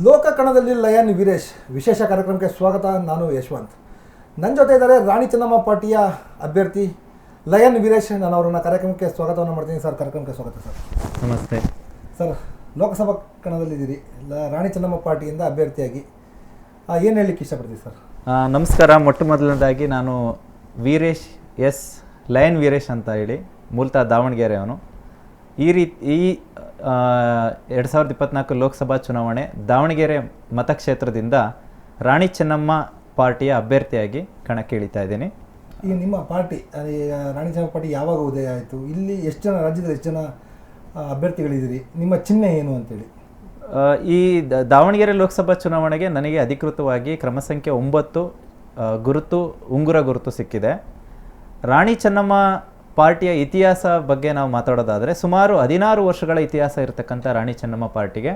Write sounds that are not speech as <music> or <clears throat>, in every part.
ಲೋಕ ಕಣದಲ್ಲಿ ಲಯನ್ ವೀರೇಶ್. ವಿಶೇಷ ಕಾರ್ಯಕ್ರಮಕ್ಕೆ ಸ್ವಾಗತ ನಾನು ಯಶವಂತ್. ನನ್ನ ಜೊತೆ ಇದ್ದಾರೆ ರಾಣಿ ಚೆನ್ನಮ್ಮ ಪಾರ್ಟಿಯ ಅಭ್ಯರ್ಥಿ ಲಯನ್ ವೀರೇಶ್. ನಾನು ಅವರನ್ನ ಕಾರ್ಯಕ್ರಮಕ್ಕೆ ಸ್ವಾಗತವನ್ನು ಮಾಡ್ತೀನಿ. ಸರ್ ಕಾರ್ಯಕ್ರಮಕ್ಕೆ ಸ್ವಾಗತ ಸರ್. ನಮಸ್ತೆ. ಸರ್ ಲೋಕಸಭಾ ಕಣದಲ್ಲಿದ್ದೀರಿ ಲ- ರಾಣಿ ಚೆನ್ನಮ್ಮ ಪಾರ್ಟಿಯಿಂದ ಅಭ್ಯರ್ಥಿಯಾಗಿ. ಏನು ಹೇಳಲಿಕ್ಕೆ ಇಷ್ಟಪಡ್ತೀವಿ ಸರ್? ನಮಸ್ಕಾರ. ಮೊಟ್ಟ ಮೊದಲನೇದಾಗಿ ನಾನು ವೀರೇಶ್ ಎಸ್ ಲಯನ್ ವೀರೇಶ್ ಅಂತ ಹೇಳಿ ಮೂಲತಃ ದಾವಣಗೆರೆ ಅವನು ಈ ರೀತಿ ಈ ಎರಡು ಸಾವಿರದ ಇಪ್ಪತ್ನಾಲ್ಕು ಲೋಕಸಭಾ ಚುನಾವಣೆ ದಾವಣಗೆರೆ ಮತಕ್ಷೇತ್ರದಿಂದ ರಾಣಿ ಚೆನ್ನಮ್ಮ ಪಾರ್ಟಿಯ ಅಭ್ಯರ್ಥಿಯಾಗಿ ಕಣಕ್ಕೆ ಇಳಿತಾ ಇದ್ದೀನಿ. ಈಗ ನಿಮ್ಮ ಪಾರ್ಟಿ ಈಗ ರಾಣಿ ಚೆನ್ನಮ್ಮ ಪಾರ್ಟಿ ಯಾವಾಗ ಉದಯ ಆಯಿತು? ಇಲ್ಲಿ ಎಷ್ಟು ಜನ ರಾಜ್ಯದಲ್ಲಿ ಎಷ್ಟು ಜನ ಅಭ್ಯರ್ಥಿಗಳಿದ್ದೀರಿ? ನಿಮ್ಮ ಚಿಹ್ನೆ ಏನು ಅಂತೇಳಿ? ಈ ದಾವಣಗೆರೆ ಲೋಕಸಭಾ ಚುನಾವಣೆಗೆ ನನಗೆ ಅಧಿಕೃತವಾಗಿ ಕ್ರಮ ಸಂಖ್ಯೆ ಒಂಬತ್ತು ಗುರುತು ಉಂಗುರ ಗುರುತು ಸಿಕ್ಕಿದೆ. ರಾಣಿ ಚೆನ್ನಮ್ಮ ಪಾರ್ಟಿಯ ಇತಿಹಾಸ ಬಗ್ಗೆ ನಾವು ಮಾತಾಡೋದಾದರೆ ಸುಮಾರು ಹದಿನಾರು ವರ್ಷಗಳ ಇತಿಹಾಸ ಇರತಕ್ಕಂಥ ರಾಣಿ ಚೆನ್ನಮ್ಮ ಪಾರ್ಟಿಗೆ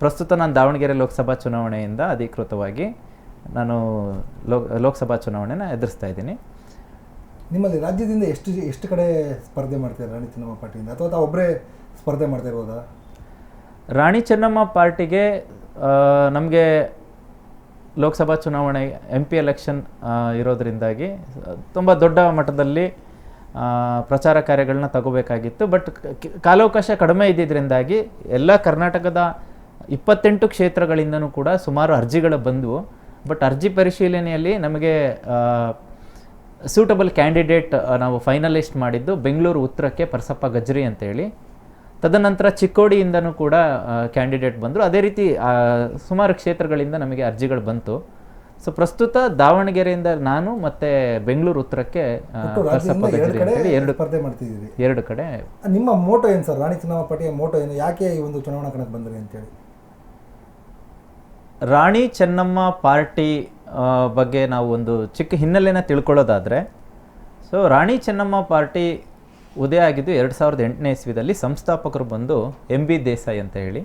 ಪ್ರಸ್ತುತ ನಾನು ದಾವಣಗೆರೆ ಲೋಕಸಭಾ ಚುನಾವಣೆಯಿಂದ ಅಧಿಕೃತವಾಗಿ ನಾನು ಲೋಕ್ ಲೋಕಸಭಾ ಚುನಾವಣೆನ ಎದುರಿಸ್ತಾ ಇದ್ದೀನಿ. ನಿಮ್ಮಲ್ಲಿ ರಾಜ್ಯದಿಂದ ಎಷ್ಟು ಎಷ್ಟು ಕಡೆ ಸ್ಪರ್ಧೆ ಮಾಡ್ತಾರೆ ರಾಣಿ ಚೆನ್ನಮ್ಮ ಪಾರ್ಟಿಯಿಂದ? ಅಥವಾ ತಾವು ಒಬ್ಬರೇ ಸ್ಪರ್ಧೆ ಮಾಡ್ತಾ ಇರ್ಬೋದಾ? ರಾಣಿ ಚೆನ್ನಮ್ಮ ಪಾರ್ಟಿಗೆ ನಮಗೆ ಲೋಕಸಭಾ ಚುನಾವಣೆ ಎಂ ಪಿ ಎಲೆಕ್ಷನ್ ಇರೋದರಿಂದಾಗಿ ತುಂಬ ದೊಡ್ಡ ಮಟ್ಟದಲ್ಲಿ ಪ್ರಚಾರ ಕಾರ್ಯಗಳನ್ನ ತಗೋಬೇಕಾಗಿತ್ತು. ಬಟ್ ಕಾಲಾವಕಾಶ ಕಡಿಮೆ ಇದ್ದಿದ್ದರಿಂದಾಗಿ ಎಲ್ಲ ಕರ್ನಾಟಕದ ಇಪ್ಪತ್ತೆಂಟು ಕ್ಷೇತ್ರಗಳಿಂದನೂ ಕೂಡ ಸುಮಾರು ಅರ್ಜಿಗಳು ಬಂದವು. ಬಟ್ ಅರ್ಜಿ ಪರಿಶೀಲನೆಯಲ್ಲಿ ನಮಗೆ ಸೂಟಬಲ್ ಕ್ಯಾಂಡಿಡೇಟ್ ನಾವು ಫೈನಲಿಸ್ಟ್ ಮಾಡಿದ್ದು ಬೆಂಗಳೂರು ಉತ್ತರಕ್ಕೆ ಪರಸಪ್ಪ ಗಜ್ರಿ ಅಂತೇಳಿ. ತದನಂತರ ಚಿಕ್ಕೋಡಿಯಿಂದನೂ ಕೂಡ ಕ್ಯಾಂಡಿಡೇಟ್ ಬಂದರು. ಅದೇ ರೀತಿ ಸುಮಾರು ಕ್ಷೇತ್ರಗಳಿಂದ ನಮಗೆ ಅರ್ಜಿಗಳು ಬಂತು. ಸೊ ಪ್ರಸ್ತುತ ದಾವಣಗೆರೆಯಿಂದ ನಾನು ಮತ್ತೆ ಬೆಂಗಳೂರು ಉತ್ತರಕ್ಕೆ ಎರಡು ಸ್ಪರ್ಧೆ ಮಾಡ್ತಿದ್ದೀರಿ. ಎರಡು ಕಡೆ. ನಿಮ್ಮ ಮೋಟೋ ಏನು ಸರ್? ರಾಣಿ ಚೆನ್ನಮ್ಮ ಪಟ್ಟಿಯ ಮೋಟೋ ಏನು? ಯಾಕೆ ಈ ಒಂದು ಚುನಾವಣಾ ಕಣಕ್ಕೆ ಬಂದ್ರಿ ಅಂತೇಳಿ? ರಾಣಿ ಚೆನ್ನಮ್ಮ ಪಾರ್ಟಿ ಬಗ್ಗೆ ನಾವು ಒಂದು ಚಿಕ್ಕ ಹಿನ್ನೆಲೆನ ತಿಳ್ಕೊಳ್ಳೋದಾದರೆ ಸೊ ರಾಣಿ ಚೆನ್ನಮ್ಮ ಪಾರ್ಟಿ ಉದಯ ಆಗಿದ್ದು ಎರಡು ಸಾವಿರದ ಎಂಟನೇ ಇಸ್ವಿದಲ್ಲಿ ಸಂಸ್ಥಾಪಕರು ಬಂದು ಎಂ ಬಿ ದೇಸಾಯಿ ಅಂತ ಹೇಳಿ,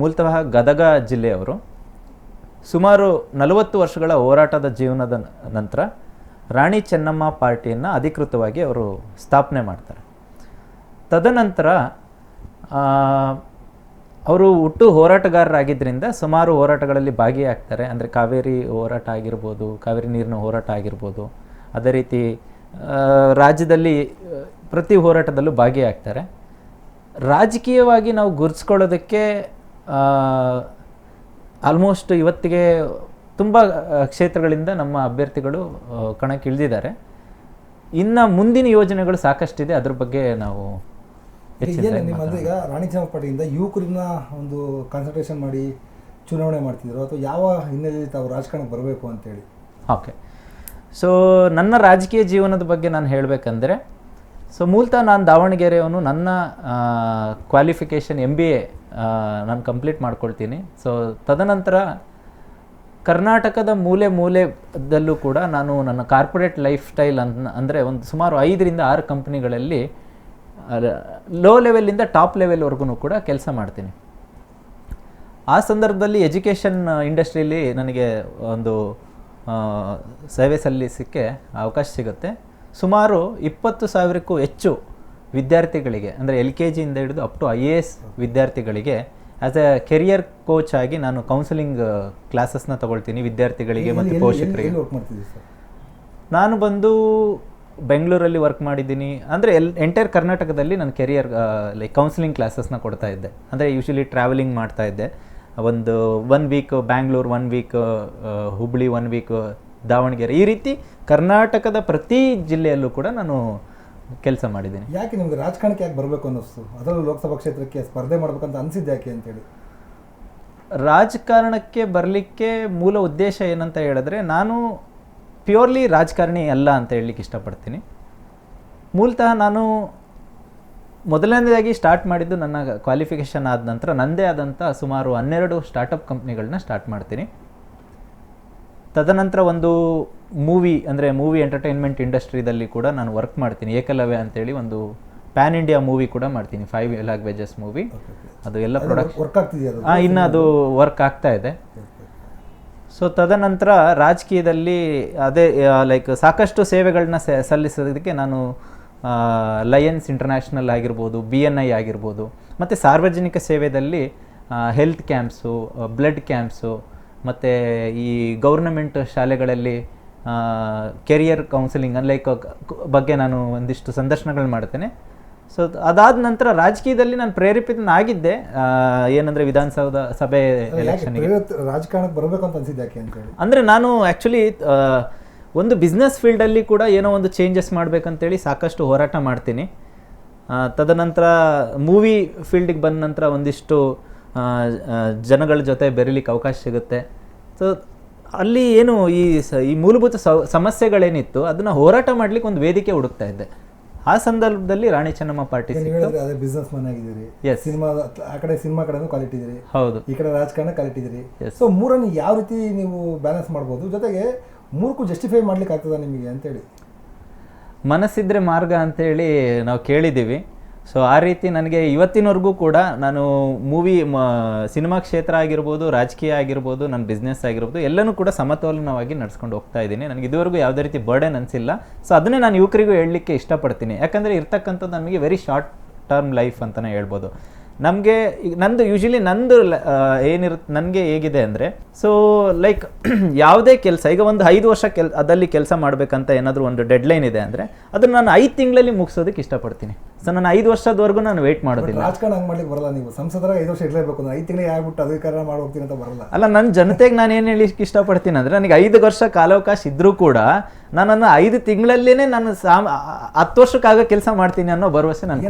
ಮೂಲತಃ ಗದಗ ಜಿಲ್ಲೆಯವರು. ಸುಮಾರು ನಲವತ್ತು ವರ್ಷಗಳ ಹೋರಾಟದ ಜೀವನದ ನಂತರ ರಾಣಿ ಚೆನ್ನಮ್ಮ ಪಾರ್ಟಿಯನ್ನು ಅಧಿಕೃತವಾಗಿ ಅವರು ಸ್ಥಾಪನೆ ಮಾಡ್ತಾರೆ. ತದನಂತರ ಅವರು ಹುಟ್ಟು ಹೋರಾಟಗಾರರಾಗಿದ್ದರಿಂದ ಸುಮಾರು ಹೋರಾಟಗಳಲ್ಲಿ ಭಾಗಿಯಾಗ್ತಾರೆ. ಅಂದರೆ ಕಾವೇರಿ ಹೋರಾಟ ಆಗಿರ್ಬೋದು, ಕಾವೇರಿ ನೀರಿನ ಹೋರಾಟ ಆಗಿರ್ಬೋದು. ಅದೇ ರೀತಿ ರಾಜ್ಯದಲ್ಲಿ ಪ್ರತಿ ಹೋರಾಟದಲ್ಲೂ ಭಾಗಿಯಾಗ್ತಾರೆ. ರಾಜಕೀಯವಾಗಿ ನಾವು ಗುರುತಿಸ್ಕೊಳ್ಳೋದಕ್ಕೆ ಆಲ್ಮೋಸ್ಟ್ ಇವತ್ತಿಗೆ ತುಂಬ ಕ್ಷೇತ್ರಗಳಿಂದ ನಮ್ಮ ಅಭ್ಯರ್ಥಿಗಳು ಕಣಕ್ಕೆ ಇಳಿದಿದ್ದಾರೆ ಇನ್ನು ಮುಂದಿನ ಯೋಜನೆಗಳು ಸಾಕಷ್ಟಿದೆ ಅದ್ರ ಬಗ್ಗೆ ನಾವು ಅಂದ್ರೆ ಈಗ ರಾಣಿ ಪಾರ್ಟಿಯಿಂದ ಯುವಕರನ್ನ ಒಂದು ಕಾನ್ಸಂಟ್ರೇಷನ್ ಮಾಡಿ ಚುನಾವಣೆ ಮಾಡ್ತಿದ್ರು ಅಥವಾ ಯಾವ ಹಿನ್ನೆಲೆಯಲ್ಲಿ ತಾವು ರಾಜಕಾರಣಕ್ಕೆ ಬರಬೇಕು ಅಂತೇಳಿ? ಓಕೆ ಸೊ ನನ್ನ ರಾಜಕೀಯ ಜೀವನದ ಬಗ್ಗೆ ನಾನು ಹೇಳಬೇಕಂದ್ರೆ ಸೊ ಮೂಲತಃ ನಾನು ದಾವಣಗೆರೆಯವನು, ನನ್ನ ಕ್ವಾಲಿಫಿಕೇಷನ್ ಎಂ ಬಿ ಎ ನಾನು ಕಂಪ್ಲೀಟ್ ಮಾಡ್ಕೊಳ್ತೀನಿ. ಸೊ ತದನಂತರ ಕರ್ನಾಟಕದ ಮೂಲೆ ಮೂಲೆದಲ್ಲೂ ಕೂಡ ನಾನು ನನ್ನ ಕಾರ್ಪೊರೇಟ್ ಲೈಫ್ ಸ್ಟೈಲ್ ಅನ್, ಅಂದರೆ ಒಂದು ಸುಮಾರು ಐದರಿಂದ ಆರು ಕಂಪ್ನಿಗಳಲ್ಲಿ ಲೋ ಲೆವೆಲಿಂದ ಟಾಪ್ ಲೆವೆಲ್ವರೆಗೂ ಕೂಡ ಕೆಲಸ ಮಾಡ್ತೀನಿ. ಆ ಸಂದರ್ಭದಲ್ಲಿ ಎಜುಕೇಷನ್ ಇಂಡಸ್ಟ್ರಿಯಲ್ಲಿ ನನಗೆ ಒಂದು ಸೇವೆ ಸಲ್ಲಿಸಲಿಕ್ಕೆ ಅವಕಾಶ ಸಿಗುತ್ತೆ. ಸುಮಾರು ಇಪ್ಪತ್ತು ಸಾವಿರಕ್ಕೂ ಹೆಚ್ಚು ವಿದ್ಯಾರ್ಥಿಗಳಿಗೆ ಅಂದರೆ ಎಲ್ ಕೆ ಜಿಯಿಂದ ಹಿಡಿದು up to I A S ವಿದ್ಯಾರ್ಥಿಗಳಿಗೆ ಆ್ಯಸ್ ಎ ಕೆರಿಯರ್ ಕೋಚ್ ಆಗಿ ನಾನು ಕೌನ್ಸಿಲಿಂಗ್ ಕ್ಲಾಸಸ್ನ ತಗೊಳ್ತೀನಿ ವಿದ್ಯಾರ್ಥಿಗಳಿಗೆ ಮತ್ತು ಪೋಷಕರಿಗೆ. ನಾನು ಬಂದು ಬೆಂಗಳೂರಲ್ಲಿ ವರ್ಕ್ ಮಾಡಿದ್ದೀನಿ. ಅಂದರೆ ಎಲ್ ಎಂಟೈರ್ ಕರ್ನಾಟಕದಲ್ಲಿ ನಾನು ಕೆರಿಯರ್ ಲೈಕ್ ಕೌನ್ಸಿಲಿಂಗ್ ಕ್ಲಾಸಸ್ನ ಕೊಡ್ತಾ ಇದ್ದೆ. ಅಂದರೆ ಯೂಶಲಿ ಟ್ರಾವೆಲಿಂಗ್ ಮಾಡ್ತಾ ಇದ್ದೆ. ಒಂದು one week Bangalore one week Hubli one week Davanagere ಈ ರೀತಿ ಕರ್ನಾಟಕದ ಪ್ರತಿ ಜಿಲ್ಲೆಯಲ್ಲೂ ಕೂಡ ನಾನು ಕೆಲಸ ಮಾಡಿದ್ದೀನಿ. ಯಾಕೆ ನಿಮ್ಗೆ ರಾಜಕಾರಣಕ್ಕೆ ಯಾಕೆ ಬರಬೇಕು ಅನ್ನಿಸ್ತು? ಅದರಲ್ಲೂ ಲೋಕಸಭಾ ಕ್ಷೇತ್ರಕ್ಕೆ ಸ್ಪರ್ಧೆ ಮಾಡಬೇಕಂತ ಅನಿಸಿದ್ದು ಯಾಕೆ ಅಂತೇಳಿ ರಾಜಕಾರಣಕ್ಕೆ ಬರಲಿಕ್ಕೆ ಮೂಲ ಉದ್ದೇಶ ಏನಂತ ಹೇಳಿದ್ರೆ ನಾನು ಪ್ಯೂರ್ಲಿ ರಾಜಕಾರಣಿ ಅಲ್ಲ ಅಂತ ಹೇಳಲಿಕ್ಕೆ ಇಷ್ಟಪಡ್ತೀನಿ. ಮೂಲತಃ ನಾನು ಮೊದಲನೇದಾಗಿ ಸ್ಟಾರ್ಟ್ ಮಾಡಿದ್ದು ನನ್ನ ಕ್ವಾಲಿಫಿಕೇಷನ್ ಆದ ನಂತರ ನನ್ನದೇ ಆದಂಥ ಸುಮಾರು ಹನ್ನೆರಡು ಸ್ಟಾರ್ಟಪ್ ಕಂಪ್ನಿಗಳನ್ನ ಸ್ಟಾರ್ಟ್ ಮಾಡ್ತೀನಿ. ತದನಂತರ ಒಂದು ಮೂವಿ ಅಂದರೆ ಮೂವಿ ಎಂಟರ್ಟೈನ್ಮೆಂಟ್ ಇಂಡಸ್ಟ್ರಿದಲ್ಲಿ ಕೂಡ ನಾನು ವರ್ಕ್ ಮಾಡ್ತೀನಿ. ಏಕಲವ್ಯ ಅಂತೇಳಿ ಒಂದು ಪ್ಯಾನ್ ಇಂಡಿಯಾ ಮೂವಿ ಕೂಡ ಮಾಡ್ತೀನಿ. ಫೈವ್ ಲ್ಯಾಂಗ್ವೇಜಸ್ ಮೂವಿ ಅದು ಎಲ್ಲ ಪ್ರಾಡಕ್ಟ್ ವರ್ಕ್ ಹಾಂ ಇನ್ನು ಅದು ವರ್ಕ್ ಆಗ್ತಾ ಇದೆ. ಸೊ ತದನಂತರ ರಾಜಕೀಯದಲ್ಲಿ ಅದೇ ಲೈಕ್ ಸಾಕಷ್ಟು ಸೇವೆಗಳನ್ನ ಸಲ್ಲಿಸೋದಕ್ಕೆ ನಾನು ಲಯನ್ಸ್ ಇಂಟರ್ನ್ಯಾಷನಲ್ ಆಗಿರ್ಬೋದು ಬಿ ಎನ್ ಐ ಆಗಿರ್ಬೋದು ಮತ್ತು ಸಾರ್ವಜನಿಕ ಸೇವೆಯಲ್ಲಿ ಹೆಲ್ತ್ ಕ್ಯಾಂಪ್ಸು ಬ್ಲಡ್ ಕ್ಯಾಂಪ್ಸು ಮತ್ತು ಈ ಗೌರ್ನಮೆಂಟ್ ಶಾಲೆಗಳಲ್ಲಿ ಕೆರಿಯರ್ ಕೌನ್ಸಿಲಿಂಗ್ ಲೈಕ್ ಬಗ್ಗೆ ನಾನು ಒಂದಿಷ್ಟು ಸಂದರ್ಶನಗಳು ಮಾಡ್ತೇನೆ. ಸೊ ಅದಾದ ನಂತರ ರಾಜಕೀಯದಲ್ಲಿ ನಾನು ಪ್ರೇರೇಪಿತನಾಗಿದ್ದೆ ಏನಂದರೆ ವಿಧಾನಸೌಧ ಸಭೆ ಎಲೆಕ್ಷನ್ಗೆ ರಾಜಕಾರಣಕ್ಕೆ ಬರಬೇಕು ಅಂತ ಅನಿಸಿದ್ದೆ ಯಾಕೆ ಅಂತ ಹೇಳಿ? ಅಂದರೆ ನಾನು ಆ್ಯಕ್ಚುಲಿ ಒಂದು ಬಿಸ್ನೆಸ್ ಫೀಲ್ಡಲ್ಲಿ ಕೂಡ ಏನೋ ಒಂದು ಚೇಂಜಸ್ ಮಾಡಬೇಕಂತೇಳಿ ಸಾಕಷ್ಟು ಹೋರಾಟ ಮಾಡ್ತೀನಿ. ತದನಂತರ ಮೂವಿ ಫೀಲ್ಡಿಗೆ ಬಂದ ನಂತರ ಒಂದಿಷ್ಟು ಜನಗಳ ಜೊತೆ ಬೆರೀಲಿಕ್ಕೆ ಅವಕಾಶ ಸಿಗುತ್ತೆ. ಸೊ ಅಲ್ಲಿ ಏನು ಈ ಸ ಈ ಮೂಲಭೂತ ಸಮಸ್ಯೆಗಳೇನಿತ್ತು ಅದನ್ನು ಹೋರಾಟ ಮಾಡಲಿಕ್ಕೆ ಒಂದು ವೇದಿಕೆ ಹುಡುಕ್ತಾ ಇದ್ದೆ. ಆ ಸಂದರ್ಭದಲ್ಲಿ ರಾಣಿ ಚೆನ್ನಮ್ಮ ಪಾರ್ಟಿ ಅದೇ ಬಿಸ್ನೆಸ್ ಮನ್ ಆಗಿದ್ದೀರಿ. ಸಿನಿಮಾ ಆ ಕಡೆ ಸಿನಿಮಾ ಕಡೆನೂ ಕಾಲಿಟ್ಟಿದ್ದೀರಿ ಹೌದು. ಈ ಕಡೆ ರಾಜಕಾರಣ ಕಾಲಿಟ್ಟಿದ್ದೀರಿ Yes. ಸೊ ಮೂರನ್ನು ಯಾವ ರೀತಿ ನೀವು ಬ್ಯಾಲೆನ್ಸ್ ಮಾಡ್ಬೋದು? ಜೊತೆಗೆ ಮೂರಕ್ಕೂ ಜಸ್ಟಿಫೈ ಮಾಡ್ಲಿಕ್ಕೆ ಆಗ್ತದ ನಿಮಗೆ ಅಂತೇಳಿ ಮನಸ್ಸಿದ್ರೆ ಮಾರ್ಗ ಅಂತೇಳಿ ನಾವು ಕೇಳಿದ್ದೀವಿ. ಸೊ ಆ ರೀತಿ ನನಗೆ ಇವತ್ತಿನವರೆಗೂ ಕೂಡ ನಾನು ಮೂವಿ ಸಿನಿಮಾ ಕ್ಷೇತ್ರ ಆಗಿರ್ಬೋದು, ರಾಜಕೀಯ ಆಗಿರ್ಬೋದು, ನನ್ನ ಬಿಸ್ನೆಸ್ ಆಗಿರ್ಬೋದು, ಎಲ್ಲನೂ ಕೂಡ ಸಮತೋಲನವಾಗಿ ನಡ್ಸ್ಕೊಂಡು ಹೋಗ್ತಾ ಇದ್ದೀನಿ. ನನಗೆ ಇದುವರೆಗೂ ಯಾವುದೇ ರೀತಿ ಬರ್ಡನ್ ಅನಿಸಿಲ್ಲ. ಸೊ ಅದನ್ನೇ ನಾನು ಯುವಕರಿಗೂ ಹೇಳಲಿಕ್ಕೆ ಇಷ್ಟಪಡ್ತೀನಿ. ಯಾಕಂದರೆ ಇರ್ತಕ್ಕಂಥದ್ದು ನಮಗೆ ವೆರಿ ಶಾರ್ಟ್ ಟರ್ಮ್ ಲೈಫ್ ಅಂತಲೇ ಹೇಳ್ಬೋದು. ನಮಗೆ ನಂದು ಯೂಶಲಿ ನಂದು ಏನಿರುತ್ತೆ ನನಗೆ ಹೇಗಿದೆ ಅಂದರೆ ಸೊ ಲೈಕ್ ಯಾವುದೇ ಕೆಲಸ, ಈಗ ಒಂದು ಐದು ವರ್ಷ ಕೆಲ್, ಅದಲ್ಲಿ ಕೆಲಸ ಮಾಡಬೇಕಂತ ಏನಾದರೂ ಒಂದು ಡೆಡ್ಲೈನ್ ಇದೆ ಅಂದರೆ, ಅದನ್ನು ನಾನು ಐದು ತಿಂಗಳಲ್ಲಿ ಮುಗಿಸೋದಕ್ಕೆ ಇಷ್ಟಪಡ್ತೀನಿ. ಸೊ ನಾನು ಐದು ವರ್ಷದವರೆಗೂ ನಾನು ವೇಟ್ ಮಾಡೋದಿಲ್ಲ. ರಾಜಕಾರಣ ಹಂಗೆ ಮಾಡ್ಲಿಕ್ಕೆ ಬರಲ್ಲ ನೀವು. ಸಂಸದರ ಐದು ವರ್ಷ ಇರಲೇಬೇಕು ಅಂದ್ರೆ ಐದು ತಿಂಗಳಿಗೆ ಆಗ್ಬಿಟ್ಟು ಅಧಿಕಾರ ಮಾಡಿ ಹೋಗ್ತೀನಿ ಅಂತ ಬರಲ್ಲ. ಅಲ್ಲ ನನ್ನ ಜನತೆಗೆ ನಾನು ಏನು ಹೇಳಿಕ್ಕೆ ಇಷ್ಟಪಡ್ತೀನಿ ಅಂದರೆ ನನಗೆ ಐದು ವರ್ಷ ಕಾಲಾವಕಾಶ ಇದ್ದರೂ ಕೂಡ ನಾನು ಐದು ತಿಂಗಳಲ್ಲೇ ನಾನು ಸಾಮ್ ಹತ್ತು ವರ್ಷಕ್ಕಾಗ ಕೆಲಸ ಮಾಡ್ತೀನಿ ಅನ್ನೋ ಭರವಸೆ ನಾನು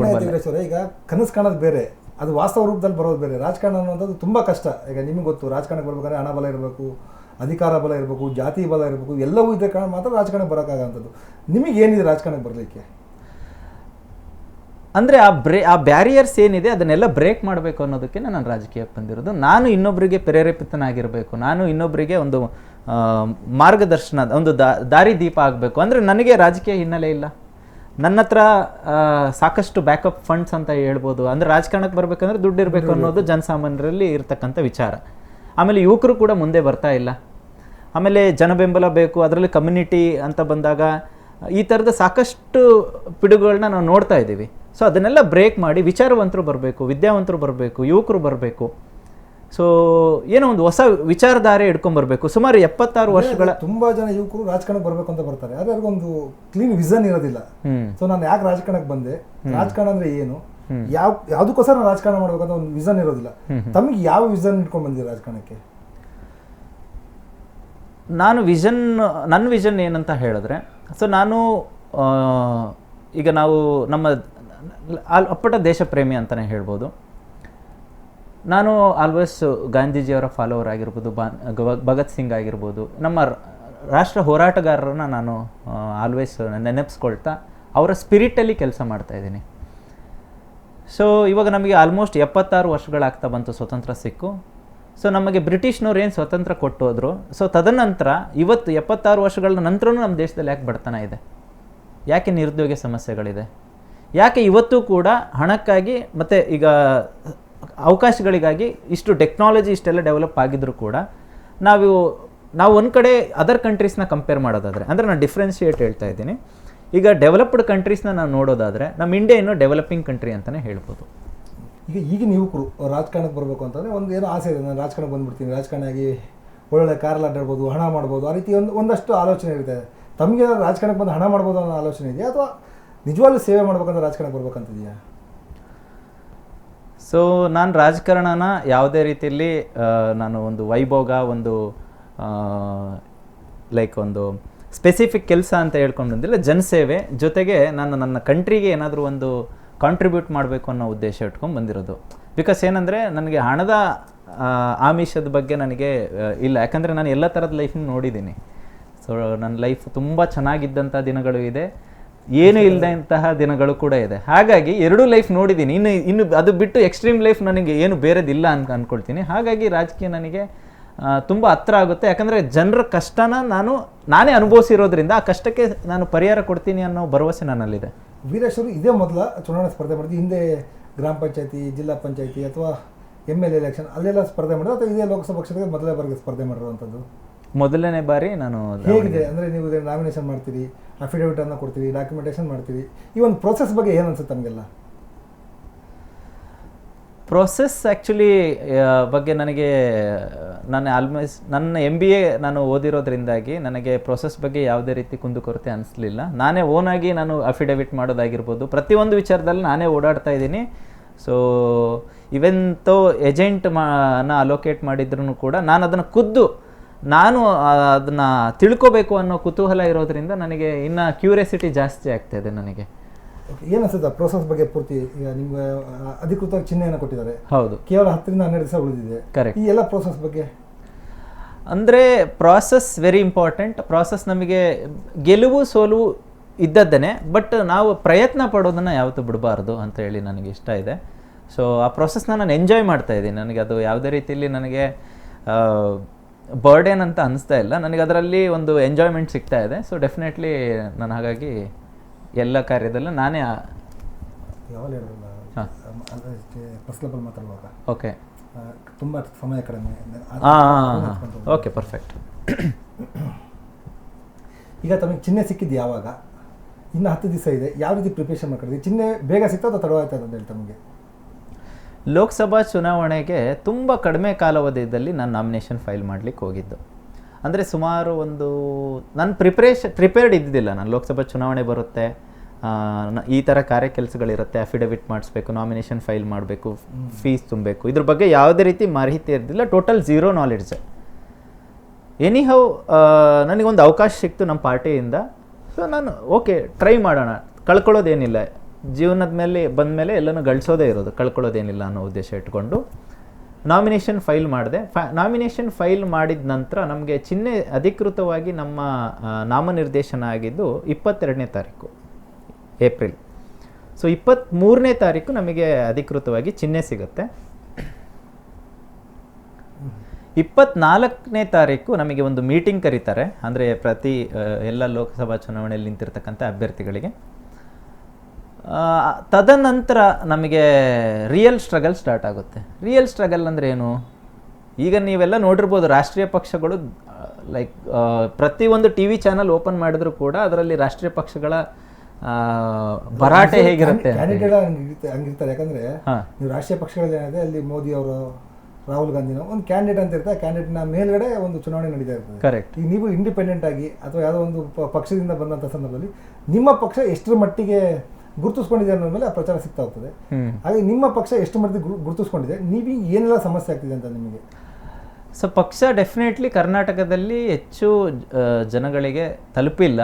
ಈಗ ಕನಸು ಕಾಣೋದು ಬೇರೆ. ಅದು ವಾಸ್ತವ ರೂಪದಲ್ಲಿ ಬರೋದು ಬೇರೆ. ರಾಜಕಾರಣ ಅನ್ನೋದು ತುಂಬ ಕಷ್ಟ. ಈಗ ನಿಮಗೆ ಗೊತ್ತು ರಾಜಕಾರಣಕ್ಕೆ ಬರ್ಬೇಕಾದ್ರೆ ಹಣ ಬಲ ಇರಬೇಕು ಅಧಿಕಾರ ಬಲ ಇರಬೇಕು ಜಾತಿ ಬಲ ಇರಬೇಕು ಎಲ್ಲವೂ ಇದ್ದ ಕಾರಣ ಮಾತ್ರ ರಾಜಕಾರಣಕ್ಕೆ ಬರೋಕ್ಕಾಗಂಥದ್ದು. ನಿಮಗೇನಿದೆ ರಾಜಕಾರಣಕ್ಕೆ ಬರಲಿಕ್ಕೆ? ಅಂದರೆ ಆ ಬ್ರೇ ಆ ಬ್ಯಾರಿಯರ್ಸ್ ಏನಿದೆ ಅದನ್ನೆಲ್ಲ ಬ್ರೇಕ್ ಮಾಡಬೇಕು ಅನ್ನೋದಕ್ಕೆ ನಾನು ರಾಜಕೀಯಕ್ಕೆ ಬಂದಿರೋದು. ನಾನು ಇನ್ನೊಬ್ಬರಿಗೆ ಪ್ರೇರೇಪಿತನಾಗಿರಬೇಕು. ನಾನು ಇನ್ನೊಬ್ಬರಿಗೆ ಒಂದು ಮಾರ್ಗದರ್ಶನ ಒಂದು ದಾ ದಾರಿ ದೀಪ ಆಗಬೇಕು ಅಂದರೆ ನನಗೆ ರಾಜಕೀಯ ಹಿನ್ನೆಲೆ ಇಲ್ಲ. ನನ್ನ ಹತ್ರ ಸಾಕಷ್ಟು ಬ್ಯಾಕಪ್ ಫಂಡ್ಸ್ ಅಂತ ಹೇಳ್ಬೋದು. ಅಂದರೆ ರಾಜಕಾರಣಕ್ಕೆ ಬರಬೇಕಂದ್ರೆ ದುಡ್ಡು ಇರಬೇಕು ಅನ್ನೋದು ಜನಸಾಮಾನ್ಯರಲ್ಲಿ ಇರತಕ್ಕಂಥ ವಿಚಾರ. ಆಮೇಲೆ ಯುವಕರು ಕೂಡ ಮುಂದೆ ಬರ್ತಾ ಇಲ್ಲ. ಆಮೇಲೆ ಜನಬೆಂಬಲ ಬೇಕು ಅದರಲ್ಲಿ ಕಮ್ಯುನಿಟಿ ಅಂತ ಬಂದಾಗ ಈ ಥರದ ಸಾಕಷ್ಟು ಪಿಡುಗುಗಳನ್ನ ನಾವು ನೋಡ್ತಾ ಇದ್ದೀವಿ. ಸೊ ಅದನ್ನೆಲ್ಲ ಬ್ರೇಕ್ ಮಾಡಿ ವಿಚಾರವಂತರು ಬರಬೇಕು ವಿದ್ಯಾವಂತರು ಬರಬೇಕು ಯುವಕರು ಬರಬೇಕು. ಸೊ ಏನೋ ಒಂದು ಹೊಸ ವಿಚಾರಧಾರೆ ಇಟ್ಕೊಂಡ್ಬರ್ಬೇಕು ಸುಮಾರು ಎಪ್ಪತ್ತಾರು ವರ್ಷಗಳ ತುಂಬಾ ಜನ ಯುವಕರು ರಾಜಕಾರಣಕ್ಕೆ ಬರಬೇಕು ಅಂತ ಬರ್ತಾರೆ. ಆದ್ರೆ ಅವ್ರಿಗೊಂದು ಕ್ಲೀನ್ ವಿಷನ್ ಇರೋದಿಲ್ಲ. ಸೊ ನಾನು ಯಾಕೆ ರಾಜಕಾರಣಕ್ಕೆ ಬಂದೆ? ರಾಜಕಾರಣ ಅಂದ್ರೆ ಏನು? ಯಾವ ಯಾವುದಕ್ಕೋಸ್ಕರ ರಾಜಕಾರಣ ಮಾಡ್ಬೇಕಂತ ಒಂದು ವಿಷನ್ ಇರೋದಿಲ್ಲ. ತಮಗೆ ಯಾವ ವಿಷನ್ ಇಟ್ಕೊಂಡು ಬಂದಿದೆ ರಾಜಕಾರಣಕ್ಕೆ? ನಾನು ವಿಷನ್ ನನ್ನ ವಿಷನ್ ಏನಂತ ಹೇಳಿದ್ರೆ ಸೊ ನಾನು ಈಗ ನಾವು ನಮ್ಮ ಅಲ್- ಅಪ್ಪಟ ದೇಶ ಪ್ರೇಮಿ ಅಂತಲೇ ಹೇಳ್ಬೋದು. ನಾನು ಆಲ್ವೇಸ್ ಗಾಂಧೀಜಿಯವರ ಫಾಲೋವರ್ ಆಗಿರ್ಬೋದು, ಬಾ ಭಗತ್ ಸಿಂಗ್ ಆಗಿರ್ಬೋದು, ನಮ್ಮ ರಾಷ್ಟ್ರ ಹೋರಾಟಗಾರರನ್ನ ನಾನು ಆಲ್ವೇಸ್ ನೆನಪಿಸ್ಕೊಳ್ತಾ ಅವರ ಸ್ಪಿರಿಟಲ್ಲಿ ಕೆಲಸ ಮಾಡ್ತಾ ಇದ್ದೀನಿ. ಸೊ ಇವಾಗ ನಮಗೆ ಆಲ್ಮೋಸ್ಟ್ ಎಪ್ಪತ್ತಾರು ವರ್ಷಗಳಾಗ್ತಾ ಬಂತು ಸ್ವತಂತ್ರ ಸಿಕ್ಕು. ಸೊ ನಮಗೆ ಬ್ರಿಟಿಷ್ನವ್ರು ಏನು ಸ್ವತಂತ್ರ ಕೊಟ್ಟೋದ್ರು ಸೊ ತದನಂತರ ಇವತ್ತು ಎಪ್ಪತ್ತಾರು ವರ್ಷಗಳ ನಂತರನೂ ನಮ್ಮ ದೇಶದಲ್ಲಿ ಯಾಕೆ ಬಡತನ ಇದೆ? ಯಾಕೆ ನಿರುದ್ಯೋಗ ಸಮಸ್ಯೆಗಳಿದೆ? ಯಾಕೆ ಇವತ್ತು ಕೂಡ ಹಣಕ್ಕಾಗಿ ಮತ್ತು ಈಗ ಅವಕಾಶಗಳಿಗಾಗಿ ಇಷ್ಟು ಟೆಕ್ನಾಲಜಿ ಇಷ್ಟೆಲ್ಲ ಡೆವಲಪ್ ಆಗಿದ್ರು ಕೂಡ ನಾವು ನಾವು ಒಂದು ಕಡೆ ಅದರ್ ಕಂಟ್ರೀಸ್ನ ಕಂಪೇರ್ ಮಾಡೋದಾದರೆ, ಅಂದರೆ ನಾನು ಡಿಫ್ರೆನ್ಷಿಯೇಟ್ ಹೇಳ್ತಾ ಇದ್ದೀನಿ. ಈಗ ಡೆವಲಪ್ಡ್ ಕಂಟ್ರೀಸ್ನ ನಾವು ನೋಡೋದಾದರೆ ನಮ್ಮ ಇಂಡಿಯಾ ಇನ್ನೂ ಡೆವಲಪಿಂಗ್ ಕಂಟ್ರಿ ಅಂತಲೇ ಹೇಳ್ಬೋದು. ಈಗ ಈಗಿನ ಯುವಕರು ರಾಜಕಾರಣಕ್ಕೆ ಬರಬೇಕು ಅಂತಂದರೆ ಒಂದು ಏನೋ ಆಸೆ ಇದೆ, ನಾನು ರಾಜಕಾರಣಕ್ಕೆ ಬಂದ್ಬಿಡ್ತೀನಿ ಆಗಿ ಒಳ್ಳೊಳ್ಳೆ ಕಾರಲ್ಲಿ ಅಡ್ಡಾಡ್ಬೋದು, ಹಣ ಮಾಡ್ಬೋದು, ಆ ರೀತಿ ಒಂದು, ಒಂದಷ್ಟು ಆಲೋಚನೆ ಇರುತ್ತೆ. ತಮಗೆ ರಾಜಕಾರಣಕ್ಕೆ ಬಂದು ಹಣ ಮಾಡ್ಬೋದು ಅನ್ನೋ ಆಲೋಚನೆ ಇದೆಯಾ ಅಥವಾ ನಿಜವಾಗ್ಲೂ ಸೇವೆ ಮಾಡ್ಬೇಕಂತ ರಾಜಕಾರಣಕ್ಕೆ ಬರ್ಬೇಕಂತಿದೆಯಾ? ಸೊ ನಾನು ರಾಜಕಾರಣನ ಯಾವುದೇ ರೀತಿಯಲ್ಲಿ ನಾನು ಒಂದು ವೈಭೋಗ, ಒಂದು ಲೈಕ್ ಒಂದು ಸ್ಪೆಸಿಫಿಕ್ ಕೆಲಸ ಅಂತ ಹೇಳ್ಕೊಂಡು ಬಂದಿಲ್ಲ ಜನಸೇವೆ ಜೊತೆಗೆ ನಾನು ನನ್ನ ಕಂಟ್ರಿಗೆ ಏನಾದರೂ ಒಂದು ಕಾಂಟ್ರಿಬ್ಯೂಟ್ ಮಾಡಬೇಕು ಅನ್ನೋ ಉದ್ದೇಶ ಇಟ್ಕೊಂಡು ಬಂದಿರೋದು ಬಿಕಾಸ್ ಏನಂದರೆ, ನನಗೆ ಹಣದ ಆಮಿಷದ ಬಗ್ಗೆ ನನಗೆ ಇಲ್ಲ. ಯಾಕಂದರೆ ನಾನು ಎಲ್ಲ ಥರದ ಲೈಫ್ನ ನೋಡಿದ್ದೀನಿ. ಸೊ ನನ್ನ ಲೈಫ್ ತುಂಬ ಚೆನ್ನಾಗಿದ್ದಂಥ ದಿನಗಳು ಇದೆ. ಏನು ಇಲ್ಲದಂತಹ ದಿನಗಳು ಕೂಡ ಇದೆ. ಹಾಗಾಗಿ ಎರಡೂ ಲೈಫ್ ನೋಡಿದ್ದೀನಿ. ಇನ್ನು ಇನ್ನು ಅದು ಬಿಟ್ಟು ಎಕ್ಸ್ಟ್ರೀಮ್ ಲೈಫ್ ನನಗೆ ಏನು ಬೇರೆದಿಲ್ಲ ಅಂತ ಅಂದ್ಕೊಳ್ತೀನಿ ಹಾಗಾಗಿ ರಾಜಕೀಯ ನನಗೆ ತುಂಬ ಹತ್ರ ಆಗುತ್ತೆ. ಯಾಕಂದರೆ ಜನರ ಕಷ್ಟನ ನಾನು, ನಾನೇ ಅನುಭವಿಸಿರೋದ್ರಿಂದ ಆ ಕಷ್ಟಕ್ಕೆ ನಾನು ಪರಿಹಾರ ಕೊಡ್ತೀನಿ ಅನ್ನೋ ಭರವಸೆ ನನ್ನಲ್ಲಿದೆ. ವೀರೇಶ್ವರು ಇದೇ ಮೊದಲ ಚುನಾವಣಾ ಸ್ಪರ್ಧೆ ಮಾಡಿದ್ವಿ ಹಿಂದೆ ಗ್ರಾಮ ಪಂಚಾಯತಿ, ಜಿಲ್ಲಾ ಪಂಚಾಯತಿ ಅಥವಾ ಎಂ ಎಲ್ ಎಲೆಕ್ಷನ್ ಅಲ್ಲೆಲ್ಲ ಸ್ಪರ್ಧೆ ಮಾಡಿದ್ರು ಅಥವಾ ಇದೇ ಲೋಕಸಭಾ ಕ್ಷೇತ್ರಕ್ಕೆ ಮೊದಲೇ ಬಾರಿಗೆ ಸ್ಪರ್ಧೆ ಮಾಡಿರುವಂಥದ್ದು? ಮೊದಲನೇ ಬಾರಿ ನಾನು ಹೇಗಿದೆ? ಅಂದರೆ ನೀವು ನಾಮಿನೇಷನ್ ಮಾಡ್ತೀರಿ ಅಫಿಡವಿಟ್ ಅನ್ನು ಕೊಡ್ತೀರಿ ಡಾಕ್ಯುಮೆಂಟೇಷನ್ ಮಾಡ್ತೀರಿ ಈ ಒಂದು ಪ್ರೊಸೆಸ್ ಬಗ್ಗೆ ಏನು ಅನ್ಸುತ್ತೆ ನಮಗೆಲ್ಲ? ಪ್ರೊಸೆಸ್ ಆ್ಯಕ್ಚುಲಿ ಬಗ್ಗೆ ನನಗೆ ನಾನು ಆಲ್ಮೋಸ್ಟ್ ನನ್ನ ಎಂ ಬಿ ಎ ನಾನು ಓದಿರೋದ್ರಿಂದಾಗಿ ನನಗೆ ಪ್ರೊಸೆಸ್ ಬಗ್ಗೆ ಯಾವುದೇ ರೀತಿ ಕುಂದುಕೊರತೆ ಅನಿಸ್ಲಿಲ್ಲ. ನಾನೇ ಓನಾಗಿ ನಾನು ಅಫಿಡವಿಟ್ ಮಾಡೋದಾಗಿರ್ಬೋದು. ಪ್ರತಿಯೊಂದು ವಿಚಾರದಲ್ಲಿ ನಾನೇ ಓಡಾಡ್ತಾ ಇದ್ದೀನಿ. ಸೊ ಇವೆಂತೋ ಏಜೆಂಟ್ ಮಾನ ಅಲೋಕೇಟ್ ಮಾಡಿದ್ರು ಕೂಡ ನಾನು ಅದನ್ನು ಖುದ್ದು ನಾನು ಅದನ್ನು ತಿಳ್ಕೋಬೇಕು ಅನ್ನೋ ಕುತೂಹಲ ಇರೋದ್ರಿಂದ ನನಗೆ ಇನ್ನು ಕ್ಯೂರಿಯಾಸಿಟಿ ಜಾಸ್ತಿ ಆಗ್ತಾ ಇದೆ ನನಗೆ. ಏನು ಅನ್ಸುತ್ತೆ ಪ್ರೋಸೆಸ್ ಬಗ್ಗೆ ಪೂರ್ತಿ ಈಗ ನಿಮ್ಗೆ ಅಧಿಕೃತ ಚಿಹ್ನೆಯನ್ನು ಕೊಟ್ಟಿದ್ದಾರೆ. ಹೌದು. ಕೇವಲ ಹತ್ತರಿಂದ ಹನ್ನೆರಡು ದಿವಸ ಉಳಿದಿದೆ. ಕರೆಕ್ಟ್ ಈ ಎಲ್ಲ ಪ್ರೋಸೆಸ್ ಬಗ್ಗೆ? ಅಂದರೆ ಪ್ರಾಸೆಸ್ ವೆರಿ ಇಂಪಾರ್ಟೆಂಟ್ ಪ್ರಾಸೆಸ್ ನಮಗೆ ಗೆಲುವು ಸೋಲುವು ಇದ್ದದ್ದೇನೆ ಬಟ್ ನಾವು ಪ್ರಯತ್ನ ಪಡೋದನ್ನು ಯಾವತ್ತೂ ಬಿಡಬಾರ್ದು ಅಂತ ಹೇಳಿ ನನಗೆ ಇಷ್ಟ ಇದೆ. ಸೊ ಆ ಪ್ರೋಸೆಸ್ನ ನಾನು ಎಂಜಾಯ್ ಮಾಡ್ತಾ ಇದ್ದೀನಿ. ನನಗೆ ಅದು ಯಾವುದೇ ರೀತಿಯಲ್ಲಿ ನನಗೆ ಬರ್ಡೇನ್ ಅಂತ ಅನಿಸ್ತಾ ಇಲ್ಲ. ನನಗೆ ಅದರಲ್ಲಿ ಒಂದು ಎಂಜಾಯ್ಮೆಂಟ್ ಸಿಗ್ತಾ ಇದೆ. ಸೊ ಡೆಫಿನೆಟ್ಲಿ ನಾನು ಹಾಗಾಗಿ ಎಲ್ಲ ಕಾರ್ಯದಲ್ಲೂ ನಾನೇ ಓಕೆ ತುಂಬ ಸಮಯ ಕಡಿಮೆ. ಓಕೆ ಪರ್ಫೆಕ್ಟ್ <coughs> ಈಗ ತಮಗೆ ಚಿಹ್ನೆ ಸಿಕ್ಕಿದ್ದು ಯಾವಾಗ? ಇನ್ನು ಹತ್ತು ದಿವಸ ಇದೆ. ಯಾವ ರೀತಿ ಪ್ರಿಪರೇಷನ್ ಮಾಡ್ಕೊಂಡಿದ್ದೀವಿ ಚಿಹ್ನೆ ಬೇಗ ಸಿಗ್ತಾ ಅಥವಾ ತಡವಾಯ್ತದ ಅಂತ ಹೇಳಿ ತಮಗೆ? ಲೋಕಸಭಾ ಚುನಾವಣೆಗೆ ತುಂಬ ಕಡಿಮೆ ಕಾಲಾವಧಿಯಲ್ಲಿ ನಾನು ನಾಮಿನೇಷನ್ ಫೈಲ್ ಮಾಡಲಿಕ್ಕೆ ಹೋಗಿದ್ದು. ಅಂದರೆ ಸುಮಾರು ಒಂದು, ನಾನು ಪ್ರಿಪ್ರೇಷನ್ ಪ್ರಿಪೇರ್ಡ್ ಇದ್ದಿದ್ದಿಲ್ಲ. ನಾನು ಲೋಕಸಭಾ ಚುನಾವಣೆ ಬರುತ್ತೆ ಈ ಥರ ಕಾರ್ಯ ಕೆಲಸಗಳಿರುತ್ತೆ ಅಫಿಡವಿಟ್ ಮಾಡಿಸ್ಬೇಕು ನಾಮಿನೇಷನ್ ಫೈಲ್ ಮಾಡಬೇಕು ಫೀಸ್ ತುಂಬಬೇಕು. ಇದ್ರ ಬಗ್ಗೆ ಯಾವುದೇ ರೀತಿ ಮಾಹಿತಿ ಇರಲಿಲ್ಲ total zero knowledge anyhow ನನಗೊಂದು ಅವಕಾಶ ಸಿಕ್ತು ನಮ್ಮ ಪಾರ್ಟಿಯಿಂದ. ಸೊ ನಾನು ಓಕೆ ಟ್ರೈ ಮಾಡೋಣ. ಕಳ್ಕೊಳ್ಳೋದೇನಿಲ್ಲ. ಜೀವನದ ಮೇಲೆ, ಬಂದ ಮೇಲೆ ಎಲ್ಲನೂ ಗಳಿಸೋದೇ ಇರೋದು, ಕಳ್ಕೊಳ್ಳೋದೇನಿಲ್ಲ ಅನ್ನೋ ಉದ್ದೇಶ ಇಟ್ಕೊಂಡು ನಾಮಿನೇಷನ್ ಫೈಲ್ ಮಾಡಿದೆ. ಫ ನಾಮಿನೇಷನ್ ಫೈಲ್ ಮಾಡಿದ ನಂತರ ನಮಗೆ ಚಿಹ್ನೆ ಅಧಿಕೃತವಾಗಿ ನಮ್ಮ ನಾಮನಿರ್ದೇಶನ ಆಗಿದ್ದು ಇಪ್ಪತ್ತೆರಡನೇ ತಾರೀಕು, ಏಪ್ರಿಲ್. ಸೊ ಇಪ್ಪತ್ತ್ಮೂರನೇ ತಾರೀಕು ನಮಗೆ ಅಧಿಕೃತವಾಗಿ ಚಿಹ್ನೆ ಸಿಗುತ್ತೆ. ಇಪ್ಪತ್ನಾಲ್ಕನೇ ತಾರೀಕು ನಮಗೆ ಒಂದು ಮೀಟಿಂಗ್ ಕರೀತಾರೆ. ಅಂದರೆ ಪ್ರತಿ ಎಲ್ಲ ಲೋಕಸಭಾ ಚುನಾವಣೆಯಲ್ಲಿ ನಿಂತಿರ್ತಕ್ಕಂಥ ಅಭ್ಯರ್ಥಿಗಳಿಗೆ. ತದನಂತರ ನಮಗೆ ರಿಯಲ್ ಸ್ಟ್ರಗಲ್ ಸ್ಟಾರ್ಟ್ ಆಗುತ್ತೆ. ರಿಯಲ್ ಸ್ಟ್ರಗಲ್ ಅಂದರೆ ಏನು? ಈಗ ನೀವೆಲ್ಲ ನೋಡಿರ್ಬೋದು ರಾಷ್ಟ್ರೀಯ ಪಕ್ಷಗಳು ಲೈಕ್ ಪ್ರತಿಯೊಂದು ಟಿ ವಿ ಚಾನಲ್ ಓಪನ್ ಮಾಡಿದ್ರು ಕೂಡ ಅದರಲ್ಲಿ ರಾಷ್ಟ್ರೀಯ ಪಕ್ಷಗಳ ಆ, ಭರಾಟೆ ಹೇಗಿರುತ್ತೆ ಹಂಗಿರ್ತಾರೆ ಯಾಕಂದ್ರೆ ನೀವು ರಾಷ್ಟ್ರೀಯ ಪಕ್ಷಗಳಲ್ಲಿ ಏನಿದೆ ಅಲ್ಲಿ ಮೋದಿ ಅವರು ರಾಹುಲ್ ಗಾಂಧಿನ ಒಂದು ಕ್ಯಾಂಡಿಡೇಟ್ ಅಂತ ಇರ್ತಾರೆ ಕ್ಯಾಂಡಿಡೇಟ್ನ ಮೇಲ್ಗಡೆ ಒಂದು ಚುನಾವಣೆ ನಡೀತಾ ಇರ್ತದೆ. ಕರೆಕ್ಟ್ ಈಗ ನೀವು ಇಂಡಿಪೆಂಡೆಂಟ್ ಆಗಿ ಅಥವಾ ಯಾವುದೋ ಒಂದು ಪಕ್ಷದಿಂದ ಬಂದಂಥ ಸಂದರ್ಭದಲ್ಲಿ ನಿಮ್ಮ ಪಕ್ಷ ಎಷ್ಟರ ಮಟ್ಟಿಗೆ ಗುರುತಿಸ್ಕೊಂಡಿದೆ ಅನ್ನೋ ಮೇಲೆ ಆ ಪ್ರಚಾರ ಸಿಗ್ತಾ ಹೋಗ್ತದೆ. ಹಾಗೆ ನಿಮ್ಮ ಪಕ್ಷ ಎಷ್ಟು ಮಟ್ಟಿಗೆ ಗುರುತಿಸ್ಕೊಂಡಿದೆ? ನೀವು ಏನೆಲ್ಲ ಸಮಸ್ಯೆ ಆಗ್ತಿದೆ ಅಂತ ನಿಮಗೆ? ಸೊ ಪಕ್ಷ ಡೆಫಿನೆಟ್ಲಿ ಕರ್ನಾಟಕದಲ್ಲಿ ಹೆಚ್ಚು ಜನಗಳಿಗೆ ತಲುಪಿಲ್ಲ.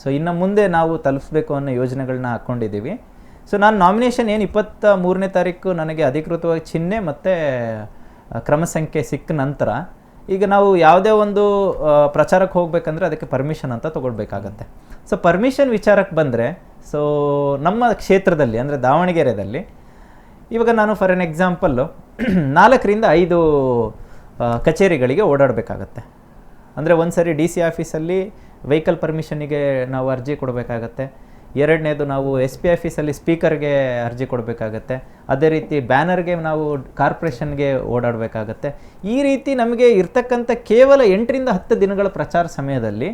ಸೊ ಇನ್ನು ಮುಂದೆ ನಾವು ತಲುಪಿಸ್ಬೇಕು ಅನ್ನೋ ಯೋಜನೆಗಳನ್ನ ಹಾಕ್ಕೊಂಡಿದ್ದೀವಿ ಸೊ ನಾನು ನಾಮಿನೇಷನ್ ಏನು ಇಪ್ಪತ್ತ ಮೂರನೇ ತಾರೀಕು ನನಗೆ ಅಧಿಕೃತವಾಗಿ ಚಿಹ್ನೆ ಮತ್ತು ಕ್ರಮ ಸಂಖ್ಯೆ ಸಿಕ್ಕ ನಂತರ ಈಗ ನಾವು ಯಾವುದೇ ಒಂದು ಪ್ರಚಾರಕ್ಕೆ ಹೋಗಬೇಕಂದ್ರೆ ಅದಕ್ಕೆ ಪರ್ಮಿಷನ್ ಅಂತ ತೊಗೊಳ್ಬೇಕಾಗತ್ತೆ. ಸೊ ಪರ್ಮಿಷನ್ ವಿಚಾರಕ್ಕೆ ಬಂದರೆ ಸೊ ನಮ್ಮ ಕ್ಷೇತ್ರದಲ್ಲಿ, ಅಂದರೆ ದಾವಣಗೆರೆಯಲ್ಲಿ ಇವಾಗ ನಾನು ಫಾರ್ ಎನ್ ಎಕ್ಸಾಂಪಲ್ಲು ನಾಲ್ಕರಿಂದ ಐದು ಕಚೇರಿಗಳಿಗೆ ಓಡಾಡಬೇಕಾಗತ್ತೆ. ಅಂದರೆ ಒಂದು ಸರಿ ಡಿ ಸಿ ಆಫೀಸಲ್ಲಿ ವೆಹಿಕಲ್ ಪರ್ಮಿಷನಿಗೆ ನಾವು ಅರ್ಜಿ ಕೊಡಬೇಕಾಗತ್ತೆ. ಎರಡನೇದು ನಾವು ಎಸ್ ಪಿ ಆಫೀಸಲ್ಲಿ ಸ್ಪೀಕರ್ಗೆ ಅರ್ಜಿ ಕೊಡಬೇಕಾಗತ್ತೆ. ಅದೇ ರೀತಿ ಬ್ಯಾನರ್ಗೆ ನಾವು ಕಾರ್ಪೊರೇಷನ್ಗೆ ಓಡಾಡಬೇಕಾಗತ್ತೆ. ಈ ರೀತಿ ನಮಗೆ ಇರ್ತಕ್ಕಂಥ ಕೇವಲ ಎಂಟರಿಂದ ಹತ್ತು ದಿನಗಳ ಪ್ರಚಾರ ಸಮಯದಲ್ಲಿ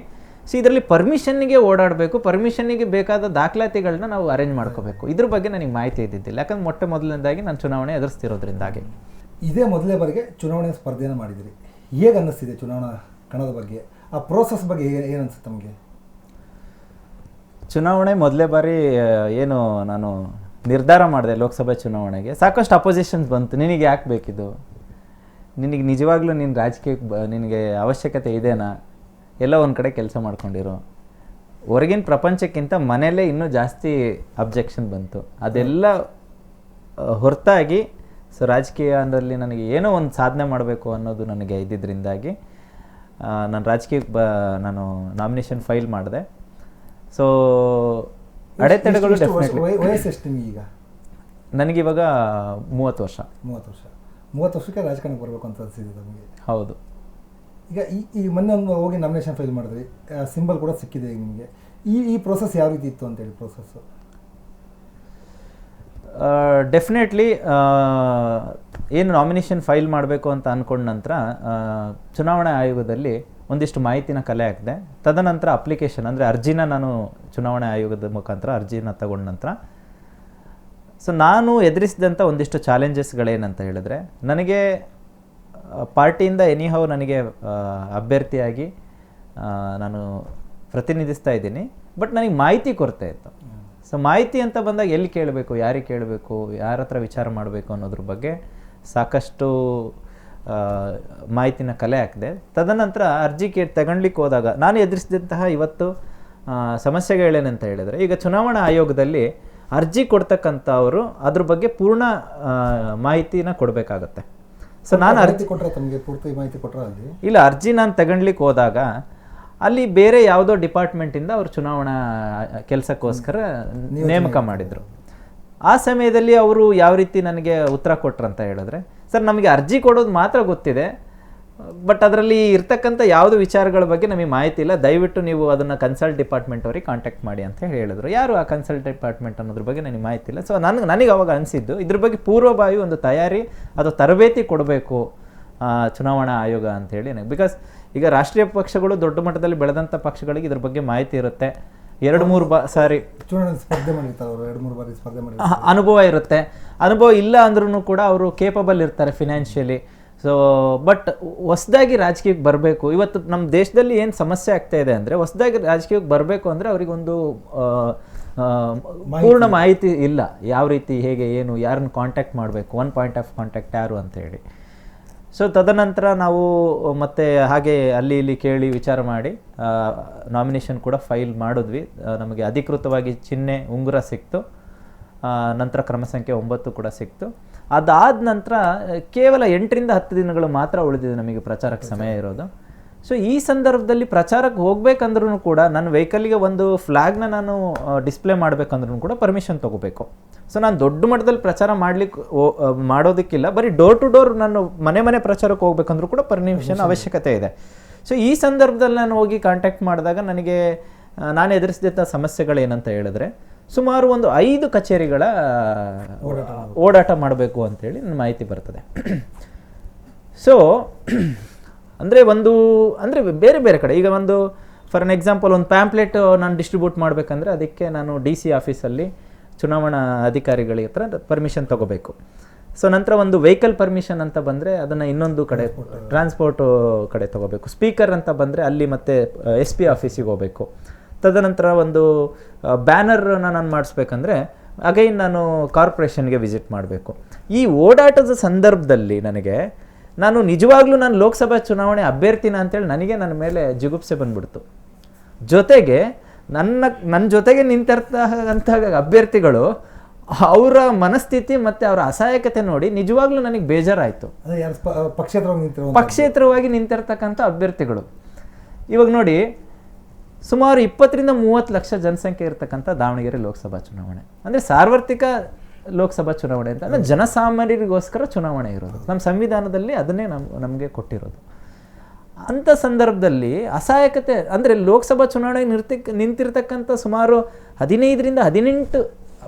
ಸೊ ಇದರಲ್ಲಿ ಪರ್ಮಿಷನ್ನಿಗೆ ಓಡಾಡಬೇಕು ಪರ್ಮಿಷನ್ನಿಗೆ ಬೇಕಾದ ದಾಖಲಾತಿಗಳನ್ನ ನಾವು ಅರೇಂಜ್ ಮಾಡ್ಕೋಬೇಕು. ಇದ್ರ ಬಗ್ಗೆ ನನಗೆ ಮಾಹಿತಿ ಇದ್ದಿದ್ದಿಲ್ಲ. ಯಾಕಂದ್ರೆ ಮೊಟ್ಟ ಮೊದಲನೇದಾಗಿ ನಾನು ಚುನಾವಣೆ ಎದುರಿಸ್ತಿರೋದ್ರಿಂದಾಗಿ. ಇದೇ ಮೊದಲೇ ಬಾರಿಗೆ ಚುನಾವಣೆ ಸ್ಪರ್ಧೆಯನ್ನು ಮಾಡಿದಿರಿ ಹೇಗೆ ಅನ್ನಿಸ್ತಿದೆ ಚುನಾವಣಾ ಕಣದ ಬಗ್ಗೆ? ಆ ಪ್ರೋಸೆಸ್ ಬಗ್ಗೆ ಏನು ಅನಿಸುತ್ತೆ ತಮಗೆ ಚುನಾವಣೆ ಮೊದಲೇ ಬಾರಿ ಏನು ನಾನು ನಿರ್ಧಾರ ಮಾಡಿದೆ ಲೋಕಸಭೆ ಚುನಾವಣೆಗೆ. ಸಾಕಷ್ಟು ಅಪೋಸಿಷನ್ಸ್ ಬಂತು. ನಿನಗೆ ಯಾಕೆ ಬೇಕಿದು? ನಿನಗೆ ನಿಜವಾಗ್ಲೂ ನಿನ್ನ ರಾಜಕೀಯಕ್ಕೆ ಬ, ನಿನಗೆ ಅವಶ್ಯಕತೆ ಇದೆನಾ? ಎಲ್ಲ ಒಂದು ಕಡೆ ಕೆಲಸ ಮಾಡ್ಕೊಂಡಿರೋ. ಹೊರಗಿನ ಪ್ರಪಂಚಕ್ಕಿಂತ ಮನೆಯಲ್ಲೇ ಇನ್ನೂ ಜಾಸ್ತಿ ಅಬ್ಜೆಕ್ಷನ್ ಬಂತು. ಅದೆಲ್ಲ ಹೊರತಾಗಿ, ಸೊ ರಾಜಕೀಯದಲ್ಲಿ ನನಗೆ ಏನೋ ಒಂದು ಸಾಧನೆ ಮಾಡಬೇಕು ಅನ್ನೋದು ನನಗೆ ಇದ್ದಿದ್ದರಿಂದಾಗಿ ನಾನು ರಾಜಕೀಯಕ್ಕೆ ಬ, ನಾನು ನಾಮಿನೇಷನ್ ಫೈಲ್ ಮಾಡಿದೆ. ಸೊ ಅಡೆತಡೆಗಳು ಎಷ್ಟು ವರ್ಷ- ಡೆಫಿನೆಟ್ಲಿ ವಯಸ್ಸು ಎಷ್ಟು ನಿಮಗೆ ಈಗ? ನನಗಿವಾಗ ಮೂವತ್ತು ವರ್ಷ. ಮೂವತ್ತು ವರ್ಷ. ಮೂವತ್ತು ವರ್ಷಕ್ಕೆ ರಾಜಕಾರಣಕ್ಕೆ ಬರಬೇಕು ಅಂತ ಅನಿಸಿದೆ ನಮಗೆ. ಹೌದು. ಈಗ ಈ ಈ ಮೊನ್ನೆ ಒಂದು ಹೋಗಿ ನಾಮಿನೇಷನ್ ಫೈಲ್ ಮಾಡಿದ್ವಿ ಸಿಂಬಲ್ ಕೂಡ ಸಿಕ್ಕಿದೆ ಈಗ ನಿಮಗೆ. ಈ ಈ ಪ್ರೋಸೆಸ್ ಯಾವ ರೀತಿ ಇತ್ತು ಅಂತೇಳಿ ಪ್ರೊಸೆಸ್ಸು ಡೆಫಿನೆಟ್ಲಿ ಏನು ನಾಮಿನೇಷನ್ ಫೈಲ್ ಮಾಡಬೇಕು ಅಂತ ಅಂದ್ಕೊಂಡ ನಂತರ ಚುನಾವಣಾ ಆಯೋಗದಲ್ಲಿ ಒಂದಿಷ್ಟು ಮಾಹಿತಿನ ಕಲೆ ಹಾಕಿದೆ, ತದನಂತರ ಅಪ್ಲಿಕೇಶನ್ ಅಂದರೆ ಅರ್ಜಿನ ನಾನು ಚುನಾವಣಾ ಆಯೋಗದ ಮುಖಾಂತರ ಅರ್ಜಿನ ತಗೊಂಡ ನಂತರ ಸೊ ನಾನು ಎದುರಿಸಿದಂಥ ಒಂದಿಷ್ಟು ಚಾಲೆಂಜಸ್ಗಳೇನಂತ ಹೇಳಿದ್ರೆ, ನನಗೆ ಪಾರ್ಟಿಯಿಂದ ಎನಿಹೌ ನನಗೆ ಅಭ್ಯರ್ಥಿಯಾಗಿ ನಾನು ಪ್ರತಿನಿಧಿಸ್ತಾ ಇದ್ದೀನಿ ಬಟ್ ನನಗೆ ಮಾಹಿತಿ ಕೊರತೆ ಇತ್ತು. ಸೊ ಮಾಹಿತಿ ಅಂತ ಬಂದಾಗ ಎಲ್ಲಿ ಕೇಳಬೇಕು, ಯಾರಿಗೆ ಕೇಳಬೇಕು, ಯಾರ ಹತ್ರ ವಿಚಾರ ಮಾಡಬೇಕು ಅನ್ನೋದ್ರ ಬಗ್ಗೆ ಸಾಕಷ್ಟು ಮಾಹಿತಿನ ಕಲೆ ಹಾಕಿದೆ. ತದನಂತರ ಅರ್ಜಿ ಕೇ ತಗೊಳ್ಲಿಕ್ಕೆ ಹೋದಾಗ ನಾನು ಎದುರಿಸಿದಂತಹ ಇವತ್ತು ಸಮಸ್ಯೆಗಳೇನಂತ ಹೇಳಿದರೆ ಈಗ ಚುನಾವಣಾ ಆಯೋಗದಲ್ಲಿ ಅರ್ಜಿ ಕೊಡ್ತಕ್ಕಂಥವರು ಅದ್ರ ಬಗ್ಗೆ ಪೂರ್ಣ ಮಾಹಿತಿನ ಕೊಡಬೇಕಾಗತ್ತೆ. ಸೊ ನಾನು ಅರ್ಜಿ ಕೊಟ್ಟರೆ ತಮಗೆ? ಪೂರ್ತಿ ಮಾಹಿತಿ ಕೊಟ್ಟರೆ ಅಲ್ಲಿ? ಇಲ್ಲ ಅರ್ಜಿ ನಾನು ತಗೊಳ್ಲಿಕ್ಕೆ ಹೋದಾಗ ಅಲ್ಲಿ ಬೇರೆ ಯಾವುದೋ ಡಿಪಾರ್ಟ್ಮೆಂಟಿಂದ ಅವರು ಚುನಾವಣಾ ಕೆಲಸಕ್ಕೋಸ್ಕರ ನೇಮಕ ಮಾಡಿದರು. ಆ ಸಮಯದಲ್ಲಿ ಅವರು ಯಾವ ರೀತಿ ನನಗೆ ಉತ್ತರ ಕೊಟ್ರಂತ ಹೇಳಿದ್ರೆ ಸರ್, ನಮಗೆ ಅರ್ಜಿ ಕೊಡೋದು ಮಾತ್ರ ಗೊತ್ತಿದೆ. ಬಟ್ ಅದರಲ್ಲಿ ಇರ್ತಕ್ಕಂಥ ಯಾವುದು ವಿಚಾರಗಳ ಬಗ್ಗೆ ನಮಗೆ ಮಾಹಿತಿ ಇಲ್ಲ. ದಯವಿಟ್ಟು ನೀವು ಅದನ್ನು ಕನ್ಸಲ್ಟ್ ಡಿಪಾರ್ಟ್ಮೆಂಟ್ ಅವ್ರಿಗೆ ಕಾಂಟ್ಯಾಕ್ಟ್ ಮಾಡಿ ಅಂತ ಹೇಳಿ ಹೇಳಿದ್ರು. ಯಾರು ಆ ಕನ್ಸಲ್ಟ್ ಡಿಪಾರ್ಟ್ಮೆಂಟ್ ಅನ್ನೋದ್ರ ಬಗ್ಗೆ ನನಗೆ ಮಾಹಿತಿ ಇಲ್ಲ. ಸೊ ನನಗೆ ನನಗೆ ಅವಾಗ ಅನಿಸಿದ್ದು, ಇದ್ರ ಬಗ್ಗೆ ಪೂರ್ವಭಾವಿ ಒಂದು ತಯಾರಿ ಅಥವಾ ತರಬೇತಿ ಕೊಡಬೇಕು ಚುನಾವಣಾ ಆಯೋಗ ಅಂತೇಳಿ ನನಗೆ. ಬಿಕಾಸ್ ಈಗ ರಾಷ್ಟ್ರೀಯ ಪಕ್ಷಗಳು ದೊಡ್ಡ ಮಟ್ಟದಲ್ಲಿ ಬೆಳೆದಂಥ ಪಕ್ಷಗಳಿಗೆ ಇದ್ರ ಬಗ್ಗೆ ಮಾಹಿತಿ ಇರುತ್ತೆ. ಎರಡು ಮೂರು ಬಾ ಸಾರಿ. ಚುನಾವಣೆ ಸ್ಪರ್ಧೆ ಮಾಡಿರ್ತಾರೆ ಅವರು ಎರಡು ಮೂರು ಬಾರಿ ಸ್ಪರ್ಧೆ ಅನುಭವ ಇರುತ್ತೆ. ಅನುಭವ ಇಲ್ಲ ಅಂದ್ರೂ ಕೂಡ ಅವರು ಕೇಪಬಲ್ ಇರ್ತಾರೆ ಫಿನಾನ್ಷಿಯಲಿ ಸೊ ಬಟ್ ಹೊಸದಾಗಿ ರಾಜಕೀಯಕ್ಕೆ ಬರಬೇಕು. ಇವತ್ತು ನಮ್ಮ ದೇಶದಲ್ಲಿ ಏನು ಸಮಸ್ಯೆ ಆಗ್ತಾ ಇದೆ ಅಂದರೆ ಹೊಸದಾಗಿ ರಾಜಕೀಯಕ್ಕೆ ಬರಬೇಕು ಅಂದರೆ ಅವರಿಗೊಂದು ಪೂರ್ಣ ಮಾಹಿತಿ ಇಲ್ಲ. ಯಾವ ರೀತಿ ಹೇಗೆ ಏನು ಯಾರನ್ನ ಕಾಂಟ್ಯಾಕ್ಟ್ ಮಾಡಬೇಕು? ಒನ್ ಪಾಯಿಂಟ್ ಆಫ್ ಕಾಂಟ್ಯಾಕ್ಟ್ ಯಾರು ಅಂತ ಹೇಳಿ. ಸೊ ತದನಂತರ ನಾವು ಮತ್ತೆ ಹಾಗೆ ಅಲ್ಲಿ ಇಲ್ಲಿ ಕೇಳಿ ವಿಚಾರ ಮಾಡಿ ನಾಮಿನೇಷನ್ ಕೂಡ ಫೈಲ್ ಮಾಡಿದ್ವಿ. ನಮಗೆ ಅಧಿಕೃತವಾಗಿ ಚಿಹ್ನೆ ಉಂಗುರ ಸಿಕ್ತು. ನಂತರ ಕ್ರಮ ಸಂಖ್ಯೆ ಒಂಬತ್ತು ಕೂಡ ಸಿಕ್ತು. ಅದಾದ ನಂತರ ಕೇವಲ ಎಂಟರಿಂದ ಹತ್ತು ದಿನಗಳು ಮಾತ್ರ ಉಳಿದಿದೆ ನಮಗೆ ಪ್ರಚಾರಕ್ಕೆ ಸಮಯ ಇರೋದು. ಸೊ ಈ ಸಂದರ್ಭದಲ್ಲಿ ಪ್ರಚಾರಕ್ಕೆ ಹೋಗ್ಬೇಕಂದ್ರೂ ಕೂಡ ನನ್ನ ವೆಹಿಕಲ್ಗೆ ಒಂದು ಫ್ಲ್ಯಾಗ್ನ ನಾನು ಡಿಸ್ಪ್ಲೇ ಮಾಡಬೇಕಂದ್ರೂ ಕೂಡ ಪರ್ಮಿಷನ್ ತೊಗೋಬೇಕು. ಸೊ ನಾನು ದೊಡ್ಡ ಮಟ್ಟದಲ್ಲಿ ಪ್ರಚಾರ ಮಾಡ್ಲಿಕ್ಕೆ ಮಾಡೋದಕ್ಕಿಲ್ಲ. ಬರೀ ಡೋರ್ ಟು ಡೋರ್ ನಾನು ಮನೆ ಮನೆ ಪ್ರಚಾರಕ್ಕೆ ಹೋಗ್ಬೇಕಂದ್ರೂ ಕೂಡ ಪರ್ಮಿಷನ್ ಅವಶ್ಯಕತೆ ಇದೆ. ಸೊ ಈ ಸಂದರ್ಭದಲ್ಲಿ ನಾನು ಹೋಗಿ ಕಾಂಟ್ಯಾಕ್ಟ್ ಮಾಡಿದಾಗ ನನಗೆ ನಾನು ಎದುರಿಸಿದಂಥ ಸಮಸ್ಯೆಗಳೇನಂತ ಹೇಳಿದ್ರೆ ಸುಮಾರು ಒಂದು ಐದು ಕಚೇರಿಗಳ ಓಡಾಟ ಮಾಡಬೇಕು. ಅಂತೇಳಿ ನನ್ನ ಮಾಹಿತಿ ಬರ್ತದೆ. ಸೊ ಅಂದರೆ ಒಂದು ಅಂದರೆ ಬೇರೆ ಬೇರೆ ಕಡೆ. ಈಗ ಒಂದು ಫಾರ್ ಎನ್ ಎಕ್ಸಾಂಪಲ್ ಒಂದು ಪ್ಯಾಂಪ್ಲೆಟ್ ನಾನು ಡಿಸ್ಟ್ರಿಬ್ಯೂಟ್ ಮಾಡಬೇಕಂದ್ರೆ ಅದಕ್ಕೆ ನಾನು ಡಿ ಸಿ ಆಫೀಸಲ್ಲಿ ಚುನಾವಣಾ ಅಧಿಕಾರಿಗಳ ಹತ್ರ ಪರ್ಮಿಷನ್ ತಗೋಬೇಕು. ಸೊ ನಂತರ ಒಂದು ವೆಹಿಕಲ್ ಪರ್ಮಿಷನ್ ಅಂತ ಬಂದರೆ ಅದನ್ನು ಇನ್ನೊಂದು ಕಡೆ ಟ್ರಾನ್ಸ್ಪೋರ್ಟ್ ಕಡೆ ತಗೋಬೇಕು. ಸ್ಪೀಕರ್ ಅಂತ ಬಂದರೆ ಅಲ್ಲಿ ಮತ್ತೆ ಎಸ್ ಪಿ ಆಫೀಸಿಗೆ ಹೋಗಬೇಕು. ತದನಂತರ ಒಂದು ಬ್ಯಾನರ್ನ ನಾನು ಮಾಡಿಸ್ಬೇಕಂದ್ರೆ ಅಗೈನ್ ನಾನು ಕಾರ್ಪೊರೇಷನ್ಗೆ ವಿಸಿಟ್ ಮಾಡಬೇಕು. ಈ ಓಡಾಟದ ಸಂದರ್ಭದಲ್ಲಿ ನನಗೆ ನಾನು ನಿಜವಾಗ್ಲೂ ನಾನು ಲೋಕಸಭಾ ಚುನಾವಣೆ ಅಭ್ಯರ್ಥಿನ ಅಂತೇಳಿ ನನಗೆ ನನ್ನ ಮೇಲೆ ಜಿಗುಪ್ಸೆ ಬಂದ್ಬಿಡ್ತು. ಜೊತೆಗೆ ನನ್ನ ನನ್ನ ಜೊತೆಗೆ ನಿಂತಿರ್ತಕ್ಕಂಥ ಅಭ್ಯರ್ಥಿಗಳು ಅವರ ಮನಸ್ಥಿತಿ ಮತ್ತು ಅವರ ಅಸಹಾಯಕತೆ ನೋಡಿ ನಿಜವಾಗ್ಲೂ ನನಗೆ ಬೇಜಾರಾಯಿತು. ಪಕ್ಷೇತರವಾಗಿ ನಿಂತಿರೋ ನಿಂತಿರ್ತಕ್ಕಂಥ ಅಭ್ಯರ್ಥಿಗಳು. ಇವಾಗ ನೋಡಿ ಸುಮಾರು ಇಪ್ಪತ್ತರಿಂದ ಮೂವತ್ತು ಲಕ್ಷ ಜನಸಂಖ್ಯೆ ಇರತಕ್ಕಂಥ ದಾವಣಗೆರೆ ಲೋಕಸಭಾ ಚುನಾವಣೆ. ಅಂದರೆ ಸಾರ್ವತ್ರಿಕ ಲೋಕಸಭಾ ಚುನಾವಣೆ ಅಂತ ಅಂದರೆ ಜನಸಾಮಾನ್ಯರಿಗೋಸ್ಕರ ಚುನಾವಣೆ ಇರೋದು. ನಮ್ಮ ಸಂವಿಧಾನದಲ್ಲಿ ಅದನ್ನೇ ನಮ್ ನಮಗೆ ಕೊಟ್ಟಿರೋದು. ಅಂಥ ಸಂದರ್ಭದಲ್ಲಿ ಅಸಹಾಯಕತೆ ಅಂದರೆ ಲೋಕಸಭಾ ಚುನಾವಣೆಗೆ ನಿರ್ತಿಕ್ ನಿಂತಿರ್ತಕ್ಕಂಥ ಸುಮಾರು ಹದಿನೈದರಿಂದ ಹದಿನೆಂಟು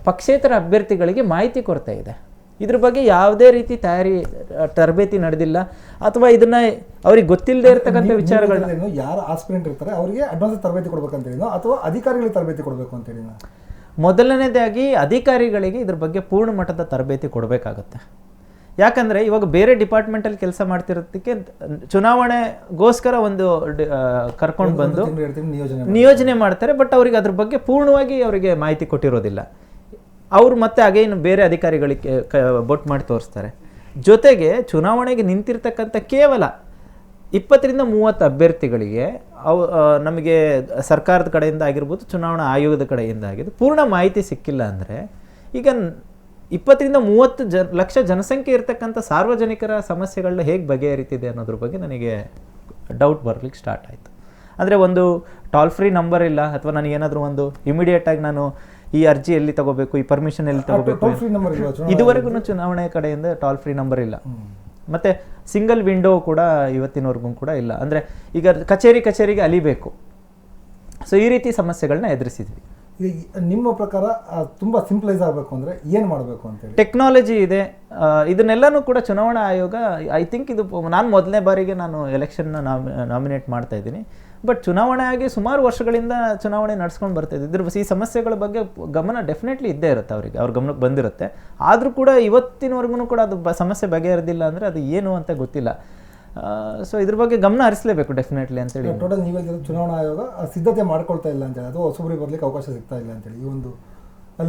ಪಕ್ಷೇತರ ಅಭ್ಯರ್ಥಿಗಳಿಗೆ ಮಾಹಿತಿ ಕೊರತೆ ಇದೆ. ಇದ್ರ ಬಗ್ಗೆ ಯಾವುದೇ ರೀತಿ ತಯಾರಿ ತರಬೇತಿ ನಡೆದಿಲ್ಲ. ಅಥವಾ ಇದನ್ನ ಅವ್ರಿಗೆ ಗೊತ್ತಿಲ್ಲದೆ ಇರತಕ್ಕಂಥ ವಿಚಾರಗಳನ್ನ ಯಾರು ಆಸ್ಪಿರೆಂಟ್ ಇರ್ತಾರೆ ಅವರಿಗೆ ಅಡ್ವಾನ್ಸ್ ತರಬೇತಿ ಕೊಡ್ಬೇಕಂತ ಹೇಳಿನೋ ಅಥವಾ ಅಧಿಕಾರಿಗಳಿಗೆ ತರಬೇತಿ ಕೊಡಬೇಕು ಅಂತ ಹೇಳಿನೋ ಮೊದಲನೇದಾಗಿ ಅಧಿಕಾರಿಗಳಿಗೆ ಇದ್ರ ಬಗ್ಗೆ ಪೂರ್ಣ ಮಟ್ಟದ ತರಬೇತಿ ಕೊಡಬೇಕಾಗುತ್ತೆ. ಯಾಕಂದರೆ ಇವಾಗ ಬೇರೆ ಡಿಪಾರ್ಟ್ಮೆಂಟಲ್ಲಿ ಕೆಲಸ ಮಾಡ್ತಿರೋದಕ್ಕೆ ಚುನಾವಣೆಗೋಸ್ಕರ ಒಂದು ಕರ್ಕೊಂಡು ಬಂದು ನಿಯೋಜನೆ ಮಾಡ್ತಾರೆ. ಬಟ್ ಅವ್ರಿಗೆ ಅದ್ರ ಬಗ್ಗೆ ಪೂರ್ಣವಾಗಿ ಅವರಿಗೆ ಮಾಹಿತಿ ಕೊಟ್ಟಿರೋದಿಲ್ಲ. ಅವರು ಮತ್ತೆ ಅಗೈನ್ ಬೇರೆ ಅಧಿಕಾರಿಗಳಿಗೆ ಕ ಬೊಟ್ಟು ಮಾಡಿ ತೋರಿಸ್ತಾರೆ. ಜೊತೆಗೆ ಚುನಾವಣೆಗೆ ನಿಂತಿರ್ತಕ್ಕಂಥ ಕೇವಲ ಇಪ್ಪತ್ತರಿಂದ ಮೂವತ್ತು ಅಭ್ಯರ್ಥಿಗಳಿಗೆ ಅವು ನಮಗೆ ಸರ್ಕಾರದ ಕಡೆಯಿಂದ ಆಗಿರ್ಬೋದು ಚುನಾವಣಾ ಆಯೋಗದ ಕಡೆಯಿಂದ ಆಗಿದ್ದು ಪೂರ್ಣ ಮಾಹಿತಿ ಸಿಕ್ಕಿಲ್ಲ ಅಂದರೆ ಈಗ ಇಪ್ಪತ್ತರಿಂದ ಮೂವತ್ತು ಜನ ಲಕ್ಷ ಜನಸಂಖ್ಯೆ ಇರತಕ್ಕಂಥ ಸಾರ್ವಜನಿಕರ ಸಮಸ್ಯೆಗಳನ್ನ ಹೇಗೆ ಬಗೆಹರಿತಿದೆ ಅನ್ನೋದ್ರ ಬಗ್ಗೆ ನನಗೆ ಡೌಟ್ ಬರಲಿಕ್ಕೆ ಸ್ಟಾರ್ಟ್ ಆಯಿತು. ಅಂದರೆ ಒಂದು ಟಾಲ್ ಫ್ರೀ ನಂಬರ್ ಇಲ್ಲ ಅಥವಾ ನನಗೇನಾದರೂ ಒಂದು ಇಮಿಡಿಯೇಟಾಗಿ ನಾನು ಈ ಅರ್ಜಿ ಎಲ್ಲಿ ತಗೋಬೇಕು ಈ ಪರ್ಮಿಷನ್ ಎಲ್ಲಿ ತಗೋಬೇಕು ಇದುವರೆಗೂ ಚುನಾವಣೆ ಕಡೆಯಿಂದ ಟಾಲ್ ಫ್ರೀ ನಂಬರ್ ಇಲ್ಲ. ಮತ್ತೆ ಸಿಂಗಲ್ ವಿಂಡೋ ಕೂಡ ಇವತ್ತಿನವರೆಗೂ ಕೂಡ ಇಲ್ಲ. ಅಂದರೆ ಈಗ ಕಚೇರಿ ಕಚೇರಿಗೆ ಅಲಿಬೇಕು. ಸೊ ಈ ರೀತಿ ಸಮಸ್ಯೆಗಳನ್ನ ಎದುರಿಸಿದ್ವಿ. ನಿಮ್ಮ ಪ್ರಕಾರ ತುಂಬ ಸಿಂಪ್ಲೈಸ್ ಆಗಬೇಕು ಅಂದರೆ ಏನು ಮಾಡಬೇಕು ಅಂತೇಳಿ? ಟೆಕ್ನಾಲಜಿ ಇದೆ. ಇದನ್ನೆಲ್ಲನೂ ಕೂಡ ಚುನಾವಣಾ ಆಯೋಗ ಐ ಥಿಂಕ್ ಇದು ನಾನು ಮೊದಲನೇ ಬಾರಿಗೆ ನಾನು ಎಲೆಕ್ಷನ್ನ ನಾಮಿನೇಟ್ ಮಾಡ್ತಾ ಇದ್ದೀನಿ. ಬಟ್ ಚುನಾವಣೆ ಆಗಿ ಸುಮಾರು ವರ್ಷಗಳಿಂದ ಚುನಾವಣೆ ನಡ್ಸ್ಕೊಂಡು ಬರ್ತಾ ಇದೆ ಇದ್ರ ಈ ಸಮಸ್ಯೆಗಳ ಬಗ್ಗೆ ಗಮನ ಡೆಫಿನೆಟ್ಲಿ ಇದ್ದೇ ಇರುತ್ತೆ ಅವರಿಗೆ, ಅವ್ರ ಗಮನಕ್ಕೆ ಬಂದಿರುತ್ತೆ. ಆದರೂ ಕೂಡ ಇವತ್ತಿನವರೆಗೂ ಕೂಡ ಅದು ಬ, ಸಮಸ್ಯೆ ಬಗೆಹರಿದಿಲ್ಲ ಅಂದರೆ ಅದು ಏನು ಅಂತ ಗೊತ್ತಿಲ್ಲ. ಸೊ ಇದ್ರ ಬಗ್ಗೆ ಗಮನ ಹರಿಸಲೇಬೇಕು ಡೆಫಿನೆಟ್ಲಿ ಅಂತೇಳಿ ಟೋಟಲ್ ನೀವೇ ಚುನಾವಣಾ ಆಯೋಗ ಸಿದ್ಧತೆ ಮಾಡ್ಕೊಳ್ತಾ ಇಲ್ಲ ಅಂತೇಳಿ ಅದು ಹೊಸಬರಿ ಬರಲಿಕ್ಕೆ ಅವಕಾಶ ಸಿಗ್ತಾ ಇಲ್ಲ ಅಂತೇಳಿ ಈ ಒಂದು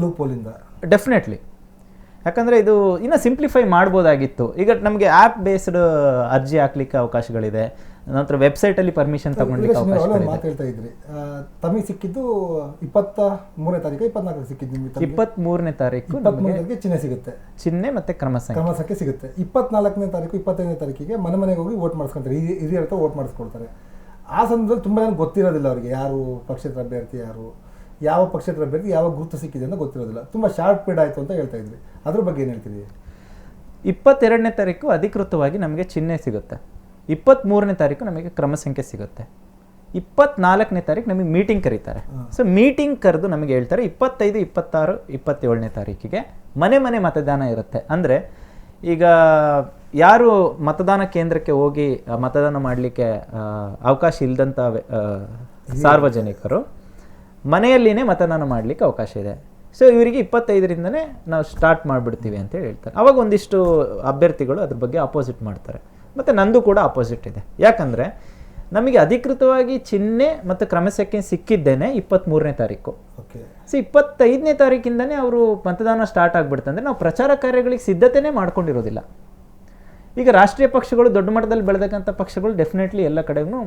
ಲೂಪೋಲಿಂದ ಪೋಲಿಂದ ಡೆಫಿನೆಟ್ಲಿ ಯಾಕಂದರೆ ಇದು ಇನ್ನು ಸಿಂಪ್ಲಿಫೈ ಮಾಡ್ಬೋದಾಗಿತ್ತು. ಈಗ ನಮಗೆ ಆ್ಯಪ್ ಬೇಸ್ಡ್ ಅರ್ಜಿ ಹಾಕ್ಲಿಕ್ಕೆ ಅವಕಾಶಗಳಿದೆ. ನಂತರ ವೆಬ್ಸೈಟಲ್ಲಿ ಪರ್ಮಿಷನ್ ತಗೊಂಡಿದ್ದೆ ಹೇಳ್ತಾ ಇದ್ರಿ. ತಮಗೆ ಸಿಕ್ಕಿದ್ದು ಇಪ್ಪತ್ತ ಮೂರನೇ ತಾರೀಕು ಇಪ್ಪತ್ನಾಲ್ಕು ಸಿಕ್ಕಿದ್ದು ನಿಮಗೆ ಇಪ್ಪತ್ತ್ ಮೂರನೇ ತಾರೀಕು ಇಪ್ಪತ್ಮೂರನೇ ತಾರೀಕಿಗೆ ಚಿಹ್ನೆ ಸಿಗುತ್ತೆ. ಚಿಹ್ನೆ ಮತ್ತೆ ಕ್ರಮ ಕ್ರಮ ಸಂಖ್ಯೆ ಸಿಗುತ್ತೆ. ಇಪ್ಪತ್ನಾಲ್ಕನೇ ತಾರೀಕು ಇಪ್ಪತ್ತೈದನೇ ತಾರೀಕಿಗೆ ಮನೆ ಮನೆಗೆ ಹೋಗಿ ವೋಟ್ ಮಾಡಿಸ್ಕೊಂತಾರೆ ಹಿರಿಯ ಹಿರಿಯರ ಹತ್ರ ವೋಟ್ ಮಾಡಿಸ್ಕೊಡ್ತಾರೆ ಆ ಸಂದರ್ಭದಲ್ಲಿ ತುಂಬ ಜನ ಗೊತ್ತಿರೋದಿಲ್ಲ ಅವರಿಗೆ ಯಾರು ಪಕ್ಷೇತರ ಅಭ್ಯರ್ಥಿ ಯಾರು ಯಾವ ಪಕ್ಷೇತರ ಅಭ್ಯರ್ಥಿ ಯಾವ ಗುರುತು ಸಿಕ್ಕಿದೆ ಅಂತ ಗೊತ್ತಿರೋದಿಲ್ಲ. ತುಂಬ ಶಾರ್ಟ್ ಪೀಡ್ ಆಯಿತು ಅಂತ ಹೇಳ್ತಾ ಇದ್ರಿ. ಅದ್ರ ಬಗ್ಗೆ ಏನು ಹೇಳ್ತೀರಿ? ಇಪ್ಪತ್ತೆರಡನೇ ತಾರೀಕು ಅಧಿಕೃತವಾಗಿ ನಮಗೆ ಚಿಹ್ನೆ ಸಿಗುತ್ತೆ. ಇಪ್ಪತ್ತ್ಮೂರನೇ ತಾರೀಕು ನಮಗೆ ಕ್ರಮ ಸಂಖ್ಯೆ ಸಿಗುತ್ತೆ. ಇಪ್ಪತ್ನಾಲ್ಕನೇ ತಾರೀಕು ನಮಗೆ ಮೀಟಿಂಗ್ ಕರೀತಾರೆ. ಸೊ ಮೀಟಿಂಗ್ ಕರೆದು ನಮಗೆ ಹೇಳ್ತಾರೆ ಇಪ್ಪತ್ತೈದು ಇಪ್ಪತ್ತಾರು ಇಪ್ಪತ್ತೇಳನೇ ತಾರೀಕಿಗೆ ಮನೆ ಮನೆ ಮತದಾನ ಇರುತ್ತೆ. ಅಂದರೆ ಈಗ ಯಾರು ಮತದಾನ ಕೇಂದ್ರಕ್ಕೆ ಹೋಗಿ ಮತದಾನ ಮಾಡಲಿಕ್ಕೆ ಅವಕಾಶ ಇಲ್ಲದಂಥ ಸಾರ್ವಜನಿಕರು ಮನೆಯಲ್ಲಿನೇ ಮತದಾನ ಮಾಡಲಿಕ್ಕೆ ಅವಕಾಶ ಇದೆ. ಸೊ ಇವರಿಗೆ ಇಪ್ಪತ್ತೈದರಿಂದನೇ ನಾವು ಸ್ಟಾರ್ಟ್ ಮಾಡಿಬಿಡ್ತೀವಿ ಅಂತ ಹೇಳ್ತಾರೆ. ಅವಾಗ ಒಂದಿಷ್ಟು ಅಭ್ಯರ್ಥಿಗಳು ಅದ್ರ ಬಗ್ಗೆ ಅಪೋಸಿಟ್ ಮಾಡ್ತಾರೆ. ಮತ್ತು ನಂದು ಕೂಡ ಅಪೋಸಿಟ್ ಇದೆ. ಯಾಕಂದರೆ ನಮಗೆ ಅಧಿಕೃತವಾಗಿ ಚಿಹ್ನೆ ಮತ್ತು ಕ್ರಮಸಕ್ಕೆ ಸಿಕ್ಕಿದ್ದೇನೆ ಇಪ್ಪತ್ತ್ಮೂರನೇ ತಾರೀಕು. ಓಕೆ. ಸೊ ಇಪ್ಪತ್ತೈದನೇ ತಾರೀಕಿಂದನೇ ಅವರು ಮತದಾನ ಸ್ಟಾರ್ಟ್ ಆಗಿಬಿಡ್ತಂದ್ರೆ ಅಂದರೆ ನಾವು ಪ್ರಚಾರ ಕಾರ್ಯಗಳಿಗೆ ಸಿದ್ಧತೆನೇ ಮಾಡ್ಕೊಂಡಿರೋದಿಲ್ಲ. ಈಗ ರಾಷ್ಟ್ರೀಯ ಪಕ್ಷಗಳು ದೊಡ್ಡ ಮಟ್ಟದಲ್ಲಿ ಬೆಳೆದಕ್ಕಂಥ ಪಕ್ಷಗಳು ಡೆಫಿನೆಟ್ಲಿ ಎಲ್ಲ ಕಡೆಗೂ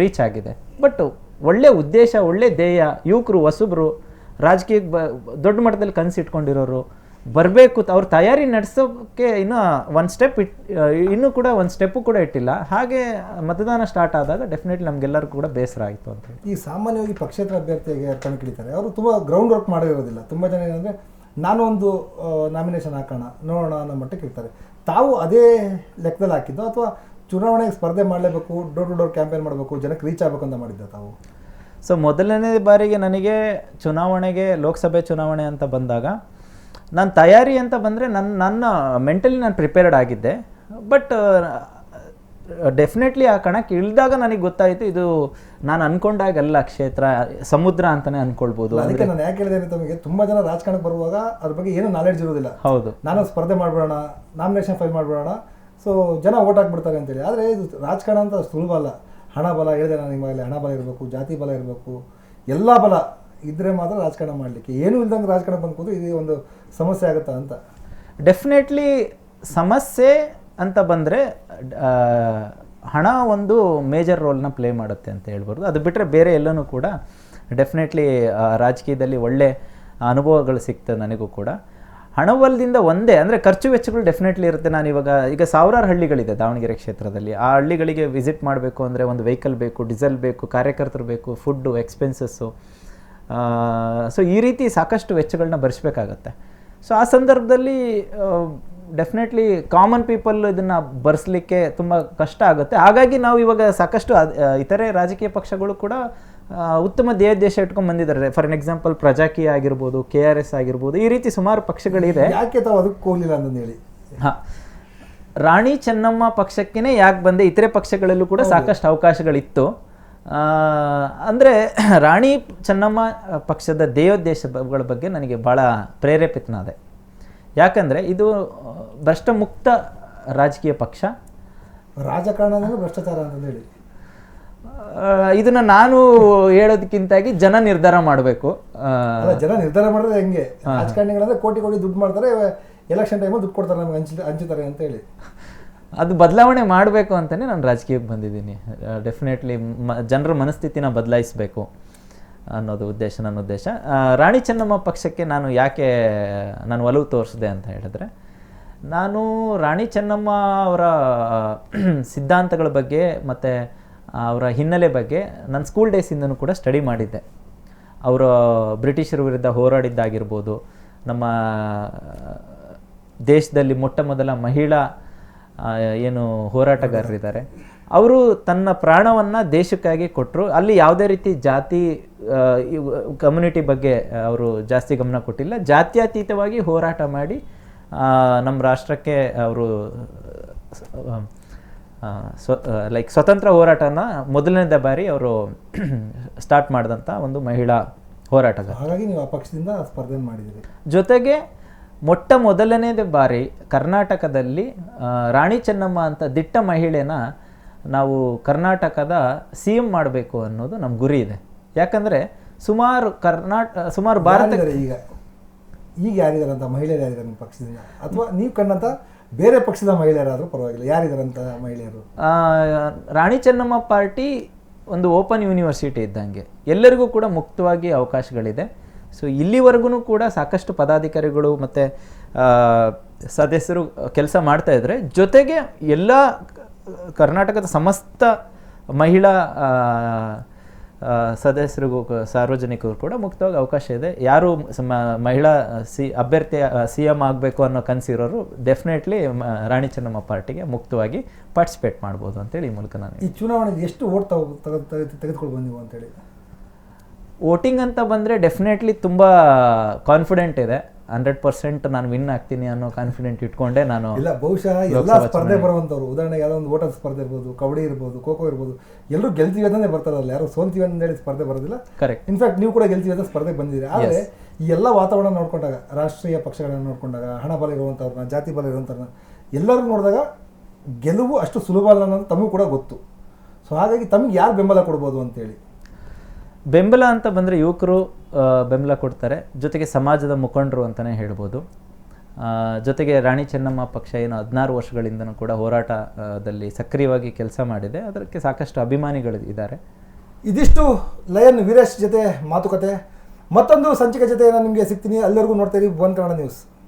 ರೀಚ್ ಆಗಿದೆ. ಬಟ್ ಒಳ್ಳೆ ಉದ್ದೇಶ ಒಳ್ಳೆ ಧ್ಯೇಯ ಯುವಕರು ಹೊಸಬ್ರು ರಾಜಕೀಯ ಬ ದೊಡ್ಡ ಮಟ್ಟದಲ್ಲಿ ಕನಸಿಟ್ಕೊಂಡಿರೋರು ಬರಬೇಕು ಅವ್ರ ತಯಾರಿ ನಡೆಸೋಕ್ಕೆ ಇನ್ನೂ ಒಂದು ಸ್ಟೆಪ್ ಇಟ್ ಇನ್ನೂ ಕೂಡ ಒಂದು ಸ್ಟೆಪ್ಪು ಕೂಡ ಇಟ್ಟಿಲ್ಲ. ಹಾಗೆ ಮತದಾನ ಸ್ಟಾರ್ಟ್ ಆದಾಗ ಡೆಫಿನೆಟ್ಲಿ ನಮಗೆಲ್ಲರಿಗೂ ಕೂಡ ಬೇಸರ ಆಯಿತು ಅಂತ ಈ ಸಾಮಾನ್ಯವಾಗಿ ಪಕ್ಷೇತರ ಅಭ್ಯರ್ಥಿಗೆ ಕಣಕ್ಕಿಳಿತಾರೆ ಅವರು ತುಂಬ ಗ್ರೌಂಡ್ ವರ್ಕ್ ಮಾಡಿರೋದಿಲ್ಲ ತುಂಬ ಜನ ಏನಂದರೆ ನಾನು ಒಂದು ನಾಮಿನೇಷನ್ ಹಾಕೋಣ ನೋಡೋಣ ಅನ್ನೋ ಮಟ್ಟಕ್ಕೆ ಇರ್ತಾರೆ. ತಾವು ಅದೇ ಲೆಕ್ಕದಲ್ಲಿ ಹಾಕಿದ್ದು ಅಥವಾ ಚುನಾವಣೆಗೆ ಸ್ಪರ್ಧೆ ಮಾಡಲೇಬೇಕು ಡೋರ್ ಟು ಡೋರ್ ಕ್ಯಾಂಪೇನ್ ಮಾಡಬೇಕು ಜನಕ್ಕೆ ರೀಚ್ ಆಗಬೇಕು ಅಂತ ಮಾಡಿದ್ದೆ ತಾವು? ಸೊ ಮೊದಲನೇ ಬಾರಿಗೆ ನನಗೆ ಚುನಾವಣೆಗೆ ಲೋಕಸಭೆ ಚುನಾವಣೆ ಅಂತ ಬಂದಾಗ ನಾನು ತಯಾರಿ ಅಂತ ಬಂದರೆ ನನ್ನ ನನ್ನ ಮೆಂಟಲಿ ನಾನು ಪ್ರಿಪೇರ್ಡ್ ಆಗಿದ್ದೆ. ಬಟ್ ಡೆಫಿನೆಟ್ಲಿ ಆ ಕಣಕ್ಕೆ ಇಳಿದಾಗ ನನಗೆ ಗೊತ್ತಾಯಿತು ಇದು ನಾನು ಅನ್ಕೊಂಡಾಗಲ್ಲ ಕ್ಷೇತ್ರ ಸಮುದ್ರ ಅಂತಲೇ ಅನ್ಕೊಳ್ಬೋದು. ಅದಕ್ಕೆ ನಾನು ಯಾಕೆ ಹೇಳಿದೆ ತಮಗೆ ತುಂಬ ಜನ ರಾಜಕಾರಣಕ್ಕೆ ಬರುವಾಗ ಅದ್ರ ಬಗ್ಗೆ ಏನೂ ನಾಲೆಡ್ಜ್ ಇರೋದಿಲ್ಲ ಹೌದು. ನಾನು ಸ್ಪರ್ಧೆ ಮಾಡ್ಬಿಡೋಣ ನಾಮಿನೇಷನ್ ಫೈಲ್ ಮಾಡ್ಬಿಡೋಣ ಸೊ ಜನ ಓಟ್ ಹಾಕ್ಬಿಡ್ತಾರೆ ಅಂತೇಳಿ. ಆದರೆ ಇದು ರಾಜಕಾರಣ ಅಂತ ಸುಲಭ ಅಲ್ಲ. ಹಣ ಬಲ ಹೇಳಿದೆ ನಾನು ನಿಮ್ಮಲ್ಲಿ ಹಣ ಬಲ ಇರಬೇಕು ಜಾತಿ ಬಲ ಇರಬೇಕು ಎಲ್ಲ ಬಲ. ಇದ್ರೆ ಮಾತ್ರ ರಾಜಕಾರಣ ಮಾಡಲಿಕ್ಕೆ. ಏನೂ ಇಲ್ದಂಗೆ ರಾಜಕಾರಣ ಬಂದು ಕೂತು ಇದು ಒಂದು ಸಮಸ್ಯೆ ಆಗುತ್ತಾ ಅಂತ. ಡೆಫಿನೆಟ್ಲಿ ಸಮಸ್ಯೆ ಅಂತ ಬಂದರೆ ಹಣ ಒಂದು ಮೇಜರ್ ರೋಲ್ನ ಪ್ಲೇ ಮಾಡುತ್ತೆ ಅಂತ ಹೇಳ್ಬೋದು. ಅದು ಬಿಟ್ಟರೆ ಬೇರೆ ಎಲ್ಲನೂ ಕೂಡ ಡೆಫಿನೆಟ್ಲಿ ರಾಜಕೀಯದಲ್ಲಿ ಒಳ್ಳೆ ಅನುಭವಗಳು ಸಿಗ್ತದೆ ನನಗೂ ಕೂಡ. ಹಣವಲ್ದಿಂದ ಒಂದೇ, ಅಂದರೆ ಖರ್ಚು ವೆಚ್ಚಗಳು ಡೆಫಿನೆಟ್ಲಿ ಇರುತ್ತೆ. ನಾನು ಇವಾಗ, ಈಗ ಸಾವಿರಾರು ಹಳ್ಳಿಗಳಿದೆ ದಾವಣಗೆರೆ ಕ್ಷೇತ್ರದಲ್ಲಿ. ಆ ಹಳ್ಳಿಗಳಿಗೆ ವಿಸಿಟ್ ಮಾಡಬೇಕು ಅಂದರೆ ಒಂದು ವೆಹಿಕಲ್ ಬೇಕು ಡೀಸೆಲ್ ಬೇಕು, ಕಾರ್ಯಕರ್ತರು ಬೇಕು ಫುಡ್ಡು ಎಕ್ಸ್ಪೆನ್ಸಸ್ಸು ಸೊ ಈ ರೀತಿ ಸಾಕಷ್ಟು ವೆಚ್ಚಗಳನ್ನ ಭರಿಸಬೇಕಾಗತ್ತೆ. ಸೊ ಆ ಸಂದರ್ಭದಲ್ಲಿ ಡೆಫಿನೆಟ್ಲಿ ಕಾಮನ್ ಪೀಪಲ್ ಇದನ್ನು ಬರೆಸಲಿಕ್ಕೆ ತುಂಬ ಕಷ್ಟ ಆಗುತ್ತೆ. ಹಾಗಾಗಿ ನಾವು ಇವಾಗ ಸಾಕಷ್ಟು ಇತರೆ ರಾಜಕೀಯ ಪಕ್ಷಗಳು ಕೂಡ ಉತ್ತಮ ದೇಶ ಇಟ್ಕೊಂಡು ಬಂದಿದ್ದಾರೆ. ಫಾರ್ ಎನ್ ಎಕ್ಸಾಂಪಲ್ ಪ್ರಜಾಕೀಯ ಆಗಿರ್ಬೋದು ಕೆ ಆರ್ ಎಸ್ ಆಗಿರ್ಬೋದು ಈ ರೀತಿ ಸುಮಾರು ಪಕ್ಷಗಳಿದೆ. ಯಾಕೆ ತಾವು ಅದಕ್ಕೆ ಹೋಗಲಿಲ್ಲ ಅಂತ ಹೇಳಿ? ಹಾಂ. ರಾಣಿ ಚೆನ್ನಮ್ಮ ಪಕ್ಷಕ್ಕೇ ಯಾಕೆ ಬಂದೆ? ಇತರೆ ಪಕ್ಷಗಳಲ್ಲೂ ಕೂಡ ಸಾಕಷ್ಟು ಅವಕಾಶಗಳಿತ್ತು. ಅಂದ್ರೆ <clears throat> ರಾಣಿ ಚೆನ್ನಮ್ಮ ಪಕ್ಷದ ದೇವೋದ್ದೇಶಗಳ ಬಗ್ಗೆ ನನಗೆ ಭಾಳ ಪ್ರೇರೇಪಿತನಾದೆ. ಯಾಕಂದರೆ ಇದು ಭ್ರಷ್ಟಮುಕ್ತ ಭ್ರಷ್ಟ ಮುಕ್ತ ರಾಜಕೀಯ ಪಕ್ಷ. ರಾಜಕಾರಣ ಭ್ರಷ್ಟಾಚಾರ ಅಂತ ಹೇಳಿ. ಇದನ್ನ ನಾನು ಹೇಳೋದಕ್ಕಿಂತಾಗಿ ಜನ ನಿರ್ಧಾರ ಮಾಡಬೇಕು. ಜನ ನಿರ್ಧಾರ ಮಾಡಿದ್ರೆ ಹೆಂಗೆ? ರಾಜಕಾರಣಿಗಳಂದ್ರೆ ಕೋಟಿ ಕೋಟಿ ದುಡ್ಡು ಮಾಡ್ತಾರೆ ಎಲೆಕ್ಷನ್ ಟೈಮಲ್ಲಿ ದುಡ್ಡು ಕೊಡ್ತಾರೆ ನಮ್ಗೆ ಹಂಚಿ ಹಂಚುತ್ತಾರೆ ಅಂತ ಹೇಳಿ. ಅದು ಬದಲಾವಣೆ ಮಾಡಬೇಕು ಅಂತಲೇ ನಾನು ರಾಜಕೀಯಕ್ಕೆ ಬಂದಿದ್ದೀನಿ. ಡೆಫಿನೆಟ್ಲಿ ಮ, ಜನರ ಮನಸ್ಥಿತಿನ ಬದಲಾಯಿಸಬೇಕು ಅನ್ನೋದು ಉದ್ದೇಶ, ನನ್ನ ಉದ್ದೇಶ. ರಾಣಿ ಚೆನ್ನಮ್ಮ ಪಕ್ಷಕ್ಕೆ ನಾನು ಯಾಕೆ, ನಾನು ಒಲವು ತೋರಿಸಿದೆ ಅಂತ ಹೇಳಿದ್ರೆ, ನಾನು ರಾಣಿ ಚೆನ್ನಮ್ಮ ಅವರ ಸಿದ್ಧಾಂತಗಳ ಬಗ್ಗೆ ಮತ್ತು ಅವರ ಹಿನ್ನೆಲೆ ಬಗ್ಗೆ ನನ್ನ ಸ್ಕೂಲ್ ಡೇಸಿಂದನೂ ಕೂಡ ಸ್ಟಡಿ ಮಾಡಿದ್ದೆ. ಅವರು ಬ್ರಿಟಿಷರ ವಿರುದ್ಧ ಹೋರಾಡಿದ್ದಾಗಿರ್ಬೋದು. ನಮ್ಮ ದೇಶದಲ್ಲಿ ಮೊಟ್ಟ ಮೊದಲ ಮಹಿಳಾ ಏನು ಹೋರಾಟಗಾರರಿದ್ದಾರೆ. ಅವರು ತನ್ನ ಪ್ರಾಣವನ್ನು ದೇಶಕ್ಕಾಗಿ ಕೊಟ್ಟರು ಅಲ್ಲಿ ಯಾವುದೇ ರೀತಿ ಜಾತಿ ಕಮ್ಯುನಿಟಿ ಬಗ್ಗೆ ಅವರು ಜಾಸ್ತಿ ಗಮನ ಕೊಟ್ಟಿಲ್ಲ. ಜಾತ್ಯತೀತವಾಗಿ ಹೋರಾಟ ಮಾಡಿ ನಮ್ಮ ರಾಷ್ಟ್ರಕ್ಕೆ ಅವರು ಸ್ವ ಲೈಕ್ ಸ್ವತಂತ್ರ ಹೋರಾಟನ ಮೊದಲನೇದ ಬಾರಿ ಅವರು <clears throat> ಸ್ಟಾರ್ಟ್ ಮಾಡಿದಂಥ ಒಂದು ಮಹಿಳಾ ಹೋರಾಟಗಾರ. ಹಾಗಾಗಿ ನೀವು ಆ ಪಕ್ಷದಿಂದ ಸ್ಪರ್ಧೆ ಮಾಡಿದ್ದೀರಿ. ಜೊತೆಗೆ ಮೊಟ್ಟ ಮೊದಲನೇ ಬಾರಿ ಕರ್ನಾಟಕದಲ್ಲಿ ರಾಣಿ ಚೆನ್ನಮ್ಮ ಅಂತ ದಿಟ್ಟ ಮಹಿಳೆನ ನಾವು ಕರ್ನಾಟಕದ ಸಿ ಎಂ ಮಾಡಬೇಕು ಅನ್ನೋದು ನಮ್ಮ ಗುರಿ ಇದೆ. ಯಾಕಂದರೆ ಸುಮಾರು ಕರ್ನಾಟ ಸುಮಾರು ಭಾರತ ಈಗ? ಈಗ ಯಾರಿದ್ದಾರೆ ಅಂತ ಮಹಿಳೆಯರು ಯಾರಿದ್ದಾರೆ ನಿಮ್ಮ ಪಕ್ಷದಿಂದ? ಅಥವಾ ನೀವು ಕಂಡಂತ ಬೇರೆ ಪಕ್ಷದ ಮಹಿಳೆಯರಾದರೂ ಪರವಾಗಿಲ್ಲ ಯಾರಿದ್ದಾರೆ ಮಹಿಳೆಯರು? ರಾಣಿ ಚೆನ್ನಮ್ಮ ಪಾರ್ಟಿ ಒಂದು ಓಪನ್ ಯೂನಿವರ್ಸಿಟಿ ಇದ್ದಂಗೆ. ಎಲ್ಲರಿಗೂ ಕೂಡ ಮುಕ್ತವಾಗಿ ಅವಕಾಶಗಳಿದೆ. ಸೊ ಇಲ್ಲಿವರೆಗೂ ಕೂಡ ಸಾಕಷ್ಟು ಪದಾಧಿಕಾರಿಗಳು ಮತ್ತು ಸದಸ್ಯರು ಕೆಲಸ ಮಾಡ್ತಾ ಇದ್ದಾರೆ ಜೊತೆಗೆ ಎಲ್ಲ ಕರ್ನಾಟಕದ ಸಮಸ್ತ ಮಹಿಳಾ ಸದಸ್ಯರಿಗೂ ಸಾರ್ವಜನಿಕರು ಕೂಡ ಮುಕ್ತವಾಗಿ ಅವಕಾಶ ಇದೆ. ಯಾರು ಮಹಿಳಾ ಸಿ, ಅಭ್ಯರ್ಥಿ ಸಿ ಎಂ ಆಗಬೇಕು ಅನ್ನೋ ಕನಸಿರೋರು ಡೆಫಿನೆಟ್ಲಿ ರಾಣಿ ಚೆನ್ನಮ್ಮ ಪಾರ್ಟಿಗೆ ಮುಕ್ತವಾಗಿ ಪಾರ್ಟಿಸಿಪೇಟ್ ಮಾಡ್ಬೋದು ಅಂತೇಳಿ ಈ ಮೂಲಕ ನಾನು ಈ ಚುನಾವಣೆಗೆ ಎಷ್ಟು ಓಟ್ ತಗೊ ತೆಗೆದುಕೊಳ್ಬೋದು ಬಂದಿವು ಅಂತೇಳಿ? ವೋಟಿಂಗ್ ಅಂತ ಬಂದರೆ ಡೆಫಿನೆಟ್ಲಿ ತುಂಬ ಕಾನ್ಫಿಡೆಂಟ್ ಇದೆ. ಹಂಡ್ರೆಡ್ ಪರ್ಸೆಂಟ್ ನಾನು ವಿನ್ ಆಗ್ತೀನಿ ಅನ್ನೋ ಕಾನ್ಫಿಡೆಂಟ್ ಇಟ್ಕೊಂಡೆ ನಾನು ಇಲ್ಲ ಬಹುಶಃ ಎಲ್ಲ ಸ್ಪರ್ಧೆ ಬರುವಂಥವ್ರು ಉದಾಹರಣೆಗೆ ಯಾವುದೋ ಒಂದು ಓಟದ ಸ್ಪರ್ಧೆ ಇರ್ಬೋದು ಕಬಡ್ಡಿ ಇರ್ಬೋದು ಖೋಖೋ ಇರ್ಬೋದು ಎಲ್ಲರೂ ಗೆಲ್ತೀವಿ ಅಂತಲೇ ಬರ್ತಾರಲ್ಲ ಯಾರು ಸೋಲ್ತೀವಿ ಅಂತ ಹೇಳಿ ಸ್ಪರ್ಧೆ ಬರೋದಿಲ್ಲ. ಕರೆಕ್ಟ್ ಇನ್ಫ್ಯಾಕ್ಟ್ ನೀವು ಕೂಡ ಗೆಲ್ತೀವಿ ಅಂತ ಸ್ಪರ್ಧೆ ಬಂದಿದ್ದೀರಿ. ಆದರೆ ಈ ಎಲ್ಲ ವಾತಾವರಣ ನೋಡ್ಕೊಂಡಾಗ ರಾಷ್ಟ್ರೀಯ ಪಕ್ಷಗಳನ್ನ ನೋಡ್ಕೊಂಡಾಗ ಹಣ ಬಲ ಇರುವಂಥವ್ರನ್ನ ಜಾತಿ ಬಲ ಇರುವಂಥವ್ರನ್ನ ಎಲ್ಲರೂ ನೋಡಿದಾಗ ಗೆಲುವು ಅಷ್ಟು ಸುಲಭ ಅಲ್ಲ ಅನ್ನೋದು ತಮಗೂ ಕೂಡ ಗೊತ್ತು. ಸೊ ಹಾಗಾಗಿ ತಮ್ಗೆ ಯಾರು ಬೆಂಬಲ ಕೊಡ್ಬೋದು ಅಂತೇಳಿ? ಬೆಂಬಲ ಅಂತ ಬಂದರೆ ಯುವಕರು ಬೆಂಬಲ ಕೊಡ್ತಾರೆ. ಜೊತೆಗೆ ಸಮಾಜದ ಮುಖಂಡರು ಅಂತಲೇ ಹೇಳ್ಬೋದು. ಜೊತೆಗೆ ರಾಣಿ ಚೆನ್ನಮ್ಮ ಪಕ್ಷ ಏನು ಹದಿನಾರು ವರ್ಷಗಳಿಂದನೂ ಕೂಡ ಹೋರಾಟದಲ್ಲಿ ಸಕ್ರಿಯವಾಗಿ ಕೆಲಸ ಮಾಡಿದೆ. ಅದಕ್ಕೆ ಸಾಕಷ್ಟು ಅಭಿಮಾನಿಗಳು ಇದ್ದಾರೆ. ಇದಿಷ್ಟು ಲಯನ್ ವೀರೇಶ್ ಜೊತೆ ಮಾತುಕತೆ. ಮತ್ತೊಂದು ಸಂಚಿಕೆ ಜೊತೆ ನಾನು ನಿಮಗೆ ಸಿಗ್ತೀನಿ. ಎಲ್ಲರಿಗೂ ನೋಡ್ತಾ ಇದ್ದೀವಿ ಭುವನ್ ಕನ್ನಡ ನ್ಯೂಸ್.